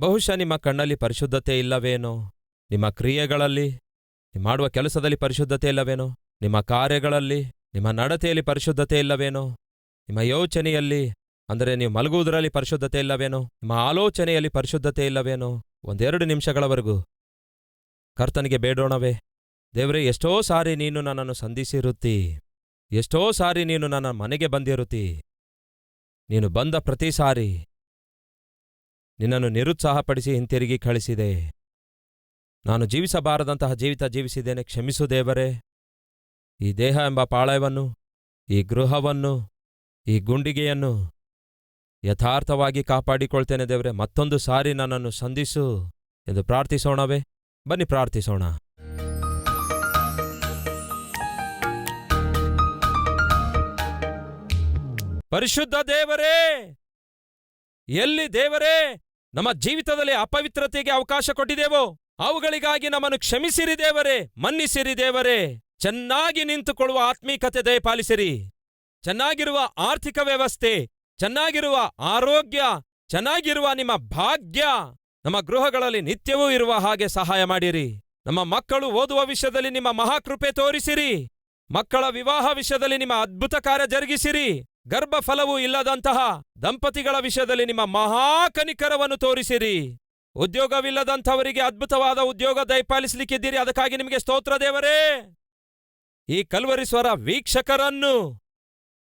ಬಹುಶಃ ನಿಮ್ಮ ಕಣ್ಣಲ್ಲಿ ಪರಿಶುದ್ಧತೆ ಇಲ್ಲವೇನೋ? ನಿಮ್ಮ ಕ್ರಿಯೆಗಳಲ್ಲಿ ನೀವು ಮಾಡುವ ಕೆಲಸದಲ್ಲಿ ಪರಿಶುದ್ಧತೆ ಇಲ್ಲವೇನೋ? ನಿಮ್ಮ ಕಾರ್ಯಗಳಲ್ಲಿ, ನಿಮ್ಮ ನಡತೆಯಲ್ಲಿ ಪರಿಶುದ್ಧತೆ ಇಲ್ಲವೇನೋ? ನಿಮ್ಮ ಯೋಚನೆಯಲ್ಲಿ, ಅಂದರೆ ನೀವು ಮಲಗುವುದರಲ್ಲಿ ಪರಿಶುದ್ಧತೆ ಇಲ್ಲವೇನೋ? ನಿಮ್ಮ ಆಲೋಚನೆಯಲ್ಲಿ ಪರಿಶುದ್ಧತೆ ಇಲ್ಲವೇನೋ? ಒಂದೆರಡು ನಿಮಿಷಗಳವರೆಗೂ. ಕರ್ತನಿಗೆ ಬೇಡೋಣವೇ. ದೇವರೇ, ಎಷ್ಟೋ ಸಾರಿ ನೀನು ನನ್ನನ್ನು ಸಂಧಿಸಿರುತ್ತಿ. ಎಷ್ಟೋ ಸಾರಿ ನೀನು ನನ್ನ ಮನೆಗೆ ಬಂದಿರುತ್ತಿ. ನೀನು ಬಂದ ಪ್ರತಿ ಸಾರಿ ನಿನ್ನನ್ನು ನಿರುತ್ಸಾಹಪಡಿಸಿ ಹಿಂತಿರುಗಿ ಕಳಿಸಿದೆ. ನಾನು ಜೀವಿಸಬಾರದಂತಹ ಜೀವಿತ ಜೀವಿಸಿದ್ದೇನೆ. ಕ್ಷಮಿಸು ದೇವರೇ. ಈ ದೇಹ ಎಂಬ ಪಾಳಯವನ್ನು, ಈ ಗೃಹವನ್ನು, ಈ ಗುಂಡಿಗೆಯನ್ನು ಯಥಾರ್ಥವಾಗಿ ಕಾಪಾಡಿಕೊಳ್ತೇನೆ ದೇವರೇ, ಮತ್ತೊಂದು ಸಾರಿ ನನ್ನನ್ನು ಸಂಧಿಸು ಎಂದು ಪ್ರಾರ್ಥಿಸೋಣವೇ? ಬನ್ನಿ ಪ್ರಾರ್ಥಿಸೋಣ. ಪರಿಶುದ್ಧ ದೇವರೇ, ಎಲ್ಲಿ ದೇವರೇ, ನಮ್ಮ ಜೀವಿತದಲ್ಲಿ ಅಪವಿತ್ರತೆಗೆ ಅವಕಾಶ ಕೊಟ್ಟಿದ್ದೇವೋ, ಅವುಗಳಿಗಾಗಿ ನಮ್ಮನ್ನು ಕ್ಷಮಿಸಿರಿ ದೇವರೇ, ಮನ್ನಿಸಿರಿ ದೇವರೇ. ಚೆನ್ನಾಗಿ ನಿಂತುಕೊಳ್ಳುವ ಆತ್ಮೀಕತೆ ದಯಪಾಲಿಸಿರಿ. ಚೆನ್ನಾಗಿರುವ ಆರ್ಥಿಕ ವ್ಯವಸ್ಥೆ, ಚೆನ್ನಾಗಿರುವ ಆರೋಗ್ಯ, ಚೆನ್ನಾಗಿರುವ ನಿಮ್ಮ ಭಾಗ್ಯ, ನಮ್ಮ ಗೃಹಗಳಲ್ಲಿ ನಿತ್ಯವೂ ಇರುವ ಹಾಗೆ ಸಹಾಯ ಮಾಡಿರಿ. ನಮ್ಮ ಮಕ್ಕಳು ಓದುವ ವಿಷಯದಲ್ಲಿ ನಿಮ್ಮ ಮಹಾಕೃಪೆ ತೋರಿಸಿರಿ. ಮಕ್ಕಳ ವಿವಾಹ ವಿಷಯದಲ್ಲಿ ನಿಮ್ಮ ಅದ್ಭುತ ಕಾರ್ಯ ಜರುಗಿಸಿರಿ. ಗರ್ಭಫಲವೂ ಇಲ್ಲದಂತಹ ದಂಪತಿಗಳ ವಿಷಯದಲ್ಲಿ ನಿಮ್ಮ ಮಹಾಕನಿಕರವನ್ನು ತೋರಿಸಿರಿ. ಉದ್ಯೋಗವಿಲ್ಲದಂಥವರಿಗೆ ಅದ್ಭುತವಾದ ಉದ್ಯೋಗ ದಯಪಾಲಿಸಲಿಕ್ಕಿದ್ದೀರಿ. ಅದಕ್ಕಾಗಿ ನಿಮಗೆ ಸ್ತೋತ್ರ ದೇವರೇ. ಈ ಕಲ್ವರಿಸ್ವರ ವೀಕ್ಷಕರನ್ನು,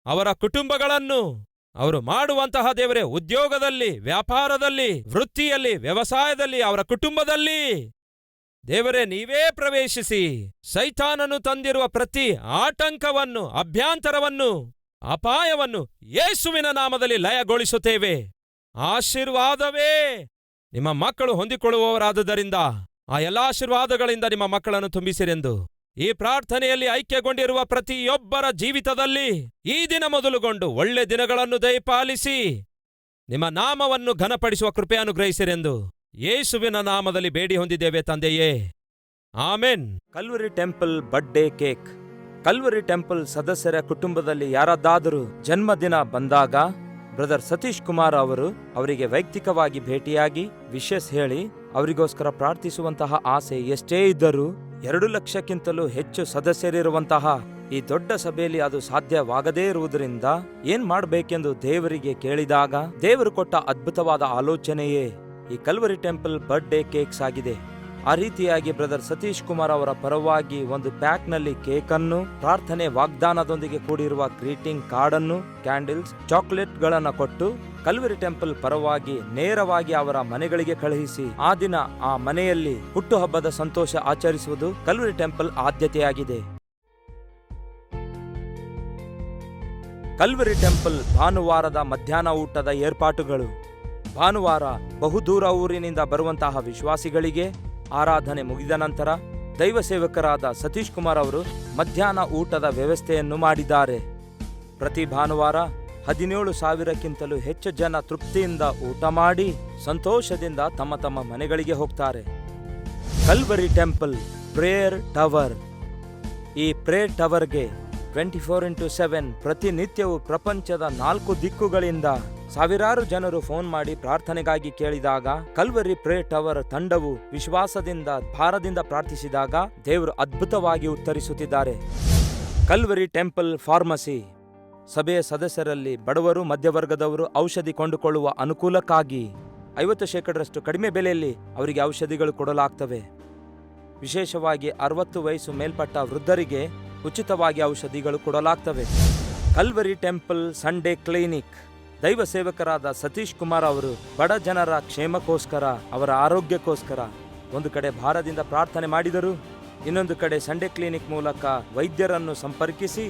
ಅವರ ಕುಟುಂಬಗಳನ್ನು, ಅವರು ಮಾಡುವಂತಹ ದೇವರೇ, ಉದ್ಯೋಗದಲ್ಲಿ, ವ್ಯಾಪಾರದಲ್ಲಿ, ವೃತ್ತಿಯಲ್ಲಿ, ವ್ಯವಸಾಯದಲ್ಲಿ, ಅವರ ಕುಟುಂಬದಲ್ಲಿ, ದೇವರೇ, ನೀವೇ ಪ್ರವೇಶಿಸಿ, ಸೈತಾನನು ತಂದಿರುವ ಪ್ರತಿ ಆಟಂಕವನ್ನು ಅಭ್ಯಾಂತರವನ್ನು, ಅಪಾಯವನ್ನು ಯೇಸುವಿನ ನಾಮದಲ್ಲಿ ಲಯಗೊಳಿಸುತ್ತೇವೆ. ಆಶೀರ್ವಾದವೇ ನಿಮ್ಮ ಮಕ್ಕಳು ಹೊಂದಿಕೊಳ್ಳುವವರಾದದರಿಂದ, ಆ ಎಲ್ಲ ಆಶೀರ್ವಾದಗಳಿಂದ ನಿಮ್ಮ ಮಕ್ಕಳನ್ನು ತುಂಬಿಸಿರೆಂದು. ಈ ಪ್ರಾರ್ಥನೆಯಲ್ಲಿ ಐಕ್ಯಗೊಂಡಿರುವ ಪ್ರತಿಯೊಬ್ಬರ ಜೀವಿತದಲ್ಲಿ ಈ ದಿನ ಮೊದಲುಗೊಂಡು ಒಳ್ಳೆ ದಿನಗಳನ್ನು ದಯಪಾಲಿಸಿ. ನಿಮ್ಮ ನಾಮವನ್ನು ಘನಪಡಿಸುವ ಕೃಪೆ ಅನುಗ್ರಹಿಸಿರೆಂದು ಯೇಸುವಿನ ನಾಮದಲ್ಲಿ ಬೇಡಿ ಹೊಂದಿದ್ದೇವೆ ತಂದೆಯೇ. Amen. Calvary temple birthday cake. Calvary temple ಸದಸ್ಯರ ಕುಟುಂಬದಲ್ಲಿ ಯಾರದ್ದಾದರೂ ಜನ್ಮದಿನ ಬಂದಾಗ ಬ್ರದರ್ ಸತೀಶ್ ಕುಮಾರ್ ಅವರು ಅವರಿಗೆ ವೈಯಕ್ತಿಕವಾಗಿ ಭೇಟಿಯಾಗಿ ವಿಶೇಷ ಹೇಳಿ ಅವರಿಗೋಸ್ಕರ ಪ್ರಾರ್ಥಿಸುವಂತಹ ಆಸೆ ಎಷ್ಟೇ ಇದ್ದರೂ ಎರಡು ಲಕ್ಷಕ್ಕಿಂತಲೂ ಹೆಚ್ಚು ಸದಸ್ಯರಿರುವಂತಹ ಈ ದೊಡ್ಡ ಸಭೆಯಲ್ಲಿ ಅದು ಸಾಧ್ಯವಾಗದೇ ಇರುವುದರಿಂದ ಏನ್ ಮಾಡಬೇಕೆಂದು ದೇವರಿಗೆ ಕೇಳಿದಾಗ ದೇವರು ಕೊಟ್ಟ ಅದ್ಭುತವಾದ ಆಲೋಚನೆಯೇ ಈ ಕಲ್ವರಿ ಟೆಂಪಲ್ ಬರ್ಡೇ ಕೇಕ್ಸ್ ಆಗಿದೆ. ಆ ರೀತಿಯಾಗಿ ಬ್ರದರ್ ಸತೀಶ್ ಕುಮಾರ್ ಅವರ ಪರವಾಗಿ ಒಂದು ಪ್ಯಾಕ್ನಲ್ಲಿ ಕೇಕ್ ಅನ್ನು ಪ್ರಾರ್ಥನೆ ವಾಗ್ದಾನದೊಂದಿಗೆ ಕೂಡಿರುವ ಗ್ರೀಟಿಂಗ್ ಕಾರ್ಡ್ ಅನ್ನು ಕ್ಯಾಂಡಲ್ಸ್ ಚಾಕ್ಲೇಟ್ ಗಳನ್ನ ಕೊಟ್ಟು ಕಲ್ವರಿ ಟೆಂಪಲ್ ಪರವಾಗಿ ನೇರವಾಗಿ ಅವರ ಮನೆಗಳಿಗೆ ಕಳುಹಿಸಿ ಆ ದಿನ ಆ ಮನೆಯಲ್ಲಿ ಹುಟ್ಟುಹಬ್ಬದ ಸಂತೋಷ ಆಚರಿಸುವುದು ಕಲ್ವರಿ ಟೆಂಪಲ್ ಆದ್ಯತೆಯಾಗಿದೆ. ಕಲ್ವರಿ ಟೆಂಪಲ್ ಭಾನುವಾರದ ಮಧ್ಯಾಹ್ನ ಊಟದ ಏರ್ಪಾಟುಗಳು. ಭಾನುವಾರ ಬಹುದೂರ ಊರಿನಿಂದ ಬರುವಂತಹ ವಿಶ್ವಾಸಿಗಳಿಗೆ ಆರಾಧನೆ ಮುಗಿದ ನಂತರ ದೈವ ಸೇವಕರಾದ ಸತೀಶ್ ಕುಮಾರ್ ಅವರು ಮಧ್ಯಾಹ್ನ ಊಟದ ವ್ಯವಸ್ಥೆಯನ್ನು ಮಾಡಿದ್ದಾರೆ. ಪ್ರತಿ ಭಾನುವಾರ ಹದಿನೇಳು ಸಾವಿರಕ್ಕಿಂತಲೂ ಹೆಚ್ಚು ಜನ ತೃಪ್ತಿಯಿಂದ ಊಟ ಮಾಡಿ, ಸಂತೋಷದಿಂದ ತಮ್ಮ ತಮ್ಮ ಮನೆಗಳಿಗೆ ಹೋಗ್ತಾರೆ. Calvary temple, prayer tower. ಈ ಪ್ರೇಯರ್ ಟವರ್ಗೆ ಟ್ವೆಂಟಿ ಫೋರ್ ಇಂಟು ಸೆವೆನ್ ಪ್ರತಿನಿತ್ಯವೂ ಪ್ರಪಂಚದ ನಾಲ್ಕು ದಿಕ್ಕುಗಳಿಂದ ಸಾವಿರಾರು ಜನರು ಫೋನ್ ಮಾಡಿ ಪ್ರಾರ್ಥನೆಗಾಗಿ ಕೇಳಿದಾಗ, ಕಲ್ವರಿ ಪ್ರೇ ಟವರ್ ತಂಡವು ವಿಶ್ವಾಸದಿಂದ, ಭಾರದಿಂದ ಪ್ರಾರ್ಥಿಸಿದಾಗ ದೇವರು ಅದ್ಭುತವಾಗಿ ಉತ್ತರಿಸುತ್ತಿದ್ದಾರೆ. Calvary temple pharmacy. ಸಭೆಯ ಸದಸ್ಯರಲ್ಲಿ ಬಡವರು, ಮಧ್ಯವರ್ಗದವರು ಔಷಧಿ ಕೊಂಡುಕೊಳ್ಳುವ ಅನುಕೂಲಕ್ಕಾಗಿ ಐವತ್ತು ಶೇಕಡರಷ್ಟು ಕಡಿಮೆ ಬೆಲೆಯಲ್ಲಿ ಅವರಿಗೆ ಔಷಧಿಗಳು ಕೊಡಲಾಗ್ತವೆ. ವಿಶೇಷವಾಗಿ ಅರವತ್ತು ವಯಸ್ಸು ಮೇಲ್ಪಟ್ಟ ವೃದ್ಧರಿಗೆ ಉಚಿತವಾಗಿ ಔಷಧಿಗಳು ಕೊಡಲಾಗ್ತವೆ. Calvary temple Sunday clinic. ದೈವ ಸೇವಕರಾದ ಸತೀಶ್ ಕುಮಾರ್ ಅವರು ಬಡ ಜನರ ಕ್ಷೇಮಕ್ಕೋಸ್ಕರ, ಅವರ ಆರೋಗ್ಯಕ್ಕೋಸ್ಕರ ಒಂದು ಕಡೆ ಭಾರದಿಂದ ಪ್ರಾರ್ಥನೆ ಮಾಡಿದರು. ಇನ್ನೊಂದು ಕಡೆ ಸಂಡೇ ಕ್ಲಿನಿಕ್ ಮೂಲಕ ವೈದ್ಯರನ್ನು ಸಂಪರ್ಕಿಸಿ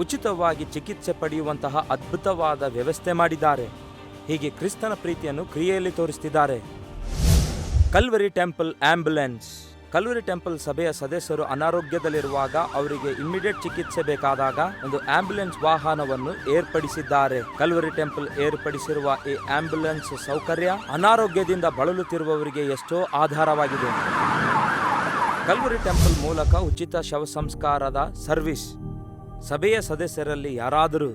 ಉಚಿತವಾಗಿ ಚಿಕಿತ್ಸೆ ಪಡೆಯುವಂತಹ ಅದ್ಭುತವಾದ ವ್ಯವಸ್ಥೆ ಮಾಡಿದ್ದಾರೆ. ಹೀಗೆ ಕ್ರಿಸ್ತನ ಪ್ರೀತಿಯನ್ನು ಕ್ರಿಯೆಯಲ್ಲಿ ತೋರಿಸ್ತಿದ್ದಾರೆ. Calvary temple ambulance. Calvary temple ಸಭೆಯ ಸದಸ್ಯರು ಅನಾರೋಗ್ಯದಲ್ಲಿರುವಾಗ ಅವರಿಗೆ ಇಮ್ಮಿಡಿಯೇಟ್ ಚಿಕಿತ್ಸೆ ಬೇಕಾದಾಗ ಒಂದು ಆಂಬ್ಯುಲೆನ್ಸ್ ವಾಹನವನ್ನು ಏರ್ಪಡಿಸಿದ್ದಾರೆ. ಕಲ್ವರಿ ಟೆಂಪಲ್ ಏರ್ಪಡಿಸಿರುವ ಈ ಆಂಬ್ಯುಲೆನ್ಸ್ ಸೌಕರ್ಯ ಅನಾರೋಗ್ಯದಿಂದ ಬಳಲುತ್ತಿರುವವರಿಗೆ ಎಷ್ಟೋ ಆಧಾರವಾಗಿದೆ. ಕಲ್ವರಿ ಟೆಂಪಲ್ ಮೂಲಕ ಉಚಿತ ಶವ ಸಂಸ್ಕಾರದ ಸರ್ವಿಸ್. ಸಭೆಯ ಸದಸ್ಯರಲ್ಲಿ ಯಾರಾದರೂ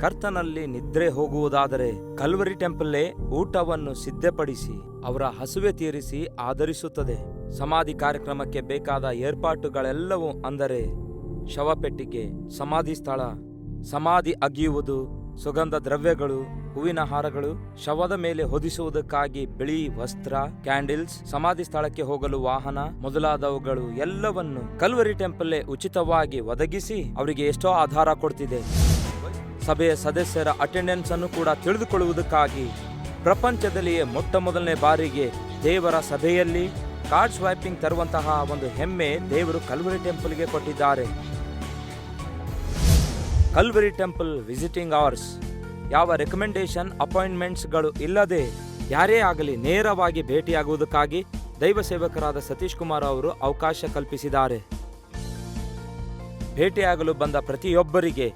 ಕರ್ತನಲ್ಲಿ ನಿದ್ರೆ ಹೋಗುವುದಾದರೆ ಕಲ್ವರಿ ಟೆಂಪಲ್ಲೇ ಊಟವನ್ನು ಸಿದ್ಧಪಡಿಸಿ ಅವರ ಹಸುವೆ ತೀರಿಸಿ ಆಧರಿಸುತ್ತದೆ. ಸಮಾಧಿ ಕಾರ್ಯಕ್ರಮಕ್ಕೆ ಬೇಕಾದ ಏರ್ಪಾಟುಗಳೆಲ್ಲವೂ ಅಂದರೆ ಶವಪೆಟ್ಟಿಗೆ, ಸಮಾಧಿ ಸ್ಥಳ, ಸಮಾಧಿ ಅಗಿಯುವುದು ಸುಗಂಧ ದ್ರವ್ಯಗಳು, ಹೂವಿನ ಹಾರಗಳು ಶವದ ಮೇಲೆ ಹೊದಿಸುವುದಕ್ಕಾಗಿ ಬಿಳಿ ವಸ್ತ್ರ, ಕ್ಯಾಂಡಲ್ಸ್, ಸಮಾಧಿ ಸ್ಥಳಕ್ಕೆ ಹೋಗಲು ವಾಹನ ಮೊದಲಾದವುಗಳು ಎಲ್ಲವನ್ನು ಕಲ್ವರಿ ಟೆಂಪಲ್ಲೇ ಉಚಿತವಾಗಿ ಒದಗಿಸಿ ಅವರಿಗೆ ಎಷ್ಟೋ ಆಧಾರ ಕೊಡ್ತಿದೆ. ಸಭೆಯ ಸದಸ್ಯರ ಅಟೆಂಡೆನ್ಸ್ ಅನ್ನು ಕೂಡ ತಿಳಿದುಕೊಳ್ಳುವುದಕ್ಕಾಗಿ ಪ್ರಪಂಚದಲ್ಲಿಯೇ ಮೊಟ್ಟ ಮೊದಲನೇ ಬಾರಿಗೆ ದೇವರ ಸಭೆಯಲ್ಲಿ ಕಾರ್ಡ್ ಸ್ವೈಪಿಂಗ್ ತರುವಂತಹ ಒಂದು ಹೆಮ್ಮೆ ದೇವರು ಕಲ್ವರಿ ಟೆಂಪಲ್ಗೆ ಕೊಟ್ಟಿದ್ದಾರೆ. Calvary temple visiting hours. ಯಾವ ರೆಕಮೆಂಡೇಶನ್ ಅಪಾಯಿಂಟ್ಮೆಂಟ್ಸ್ಗಳು ಇಲ್ಲದೆ ಯಾರೇ ಆಗಲಿ ನೇರವಾಗಿ ಭೇಟಿಯಾಗುವುದಕ್ಕಾಗಿ ದೈವ ಸೇವಕರಾದ ಸತೀಶ್ ಕುಮಾರ್ ಅವರು ಅವಕಾಶ ಕಲ್ಪಿಸಿದ್ದಾರೆ. ಭೇಟಿಯಾಗಲು ಬಂದ ಪ್ರತಿಯೊಬ್ಬರಿಗೆ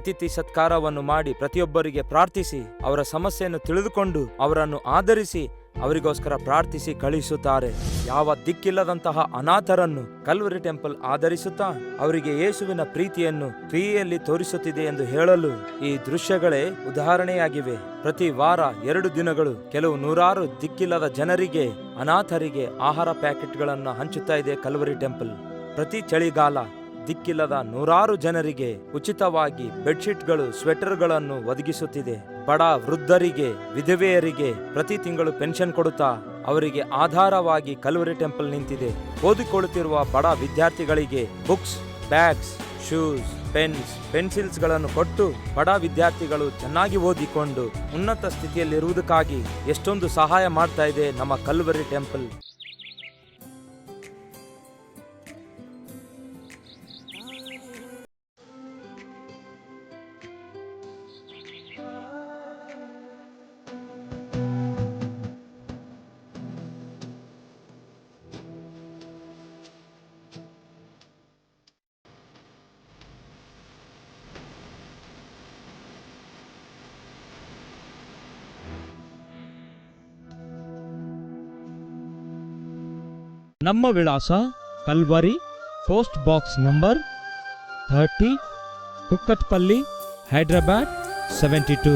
ಅತಿಥಿ ಸತ್ಕಾರವನ್ನು ಮಾಡಿ ಪ್ರತಿಯೊಬ್ಬರಿಗೆ ಪ್ರಾರ್ಥಿಸಿ ಅವರ ಸಮಸ್ಯೆಯನ್ನು ತಿಳಿದುಕೊಂಡು ಅವರನ್ನು ಆಧರಿಸಿ ಅವರಿಗೋಸ್ಕರ ಪ್ರಾರ್ಥಿಸಿ ಕಳಿಸುತ್ತಾರೆ ಯಾವ ದಿಕ್ಕಿಲ್ಲದಂತಹ ಅನಾಥರನ್ನು ಕಲ್ವರಿ ಟೆಂಪಲ್ ಆಧರಿಸುತ್ತಾ ಅವರಿಗೆ ಯೇಸುವಿನ ಪ್ರೀತಿಯನ್ನು ಕ್ರಿಯೆಯಲ್ಲಿ ತೋರಿಸುತ್ತಿದೆ ಎಂದು ಹೇಳಲು ಈ ದೃಶ್ಯಗಳೇ ಉದಾಹರಣೆಯಾಗಿವೆ. ಪ್ರತಿ ವಾರ ಎರಡು ದಿನಗಳು ಕೆಲವು ನೂರಾರು ದಿಕ್ಕಿಲ್ಲದ ಜನರಿಗೆ, ಅನಾಥರಿಗೆ ಆಹಾರ ಪ್ಯಾಕೆಟ್ಗಳನ್ನು ಹಂಚುತ್ತಾ ಇದೆ ಕಲ್ವರಿ ಟೆಂಪಲ್. ಪ್ರತಿ ಚಳಿಗಾಲ ದಿಕ್ಕಿಲ್ಲದ ನೂರಾರು ಜನರಿಗೆ ಉಚಿತವಾಗಿ ಬೆಡ್ಶೀಟ್ಗಳು, ಸ್ವೆಟರ್ಗಳನ್ನು ಒದಗಿಸುತ್ತಿದೆ. ಬಡ ವೃದ್ಧರಿಗೆ, ವಿಧವೆಯರಿಗೆ ಪ್ರತಿ ತಿಂಗಳು ಪೆನ್ಷನ್ ಕೊಡುತ್ತಾ ಅವರಿಗೆ ಆಧಾರವಾಗಿ ಕಲ್ವರಿ ಟೆಂಪಲ್ ನಿಂತಿದೆ. ಓದಿಕೊಳ್ಳುತ್ತಿರುವ ಬಡ ವಿದ್ಯಾರ್ಥಿಗಳಿಗೆ ಬುಕ್ಸ್, ಬ್ಯಾಗ್ಸ್, ಶೂಸ್, ಪೆನ್ಸ್, ಪೆನ್ಸಿಲ್ಸ್ಗಳನ್ನು ಕೊಟ್ಟು ಬಡ ವಿದ್ಯಾರ್ಥಿಗಳು ಚೆನ್ನಾಗಿ ಓದಿಕೊಂಡು ಉನ್ನತ ಸ್ಥಿತಿಯಲ್ಲಿರುವುದಕ್ಕಾಗಿ ಎಷ್ಟೊಂದು ಸಹಾಯ ಮಾಡ್ತಾ ಇದೆ ನಮ್ಮ ಕಲ್ವರಿ ಟೆಂಪಲ್. ನಮ್ಮ ವಿಳಾಸ Calvary post box number thirty Kukatpally Hyderabad seventy two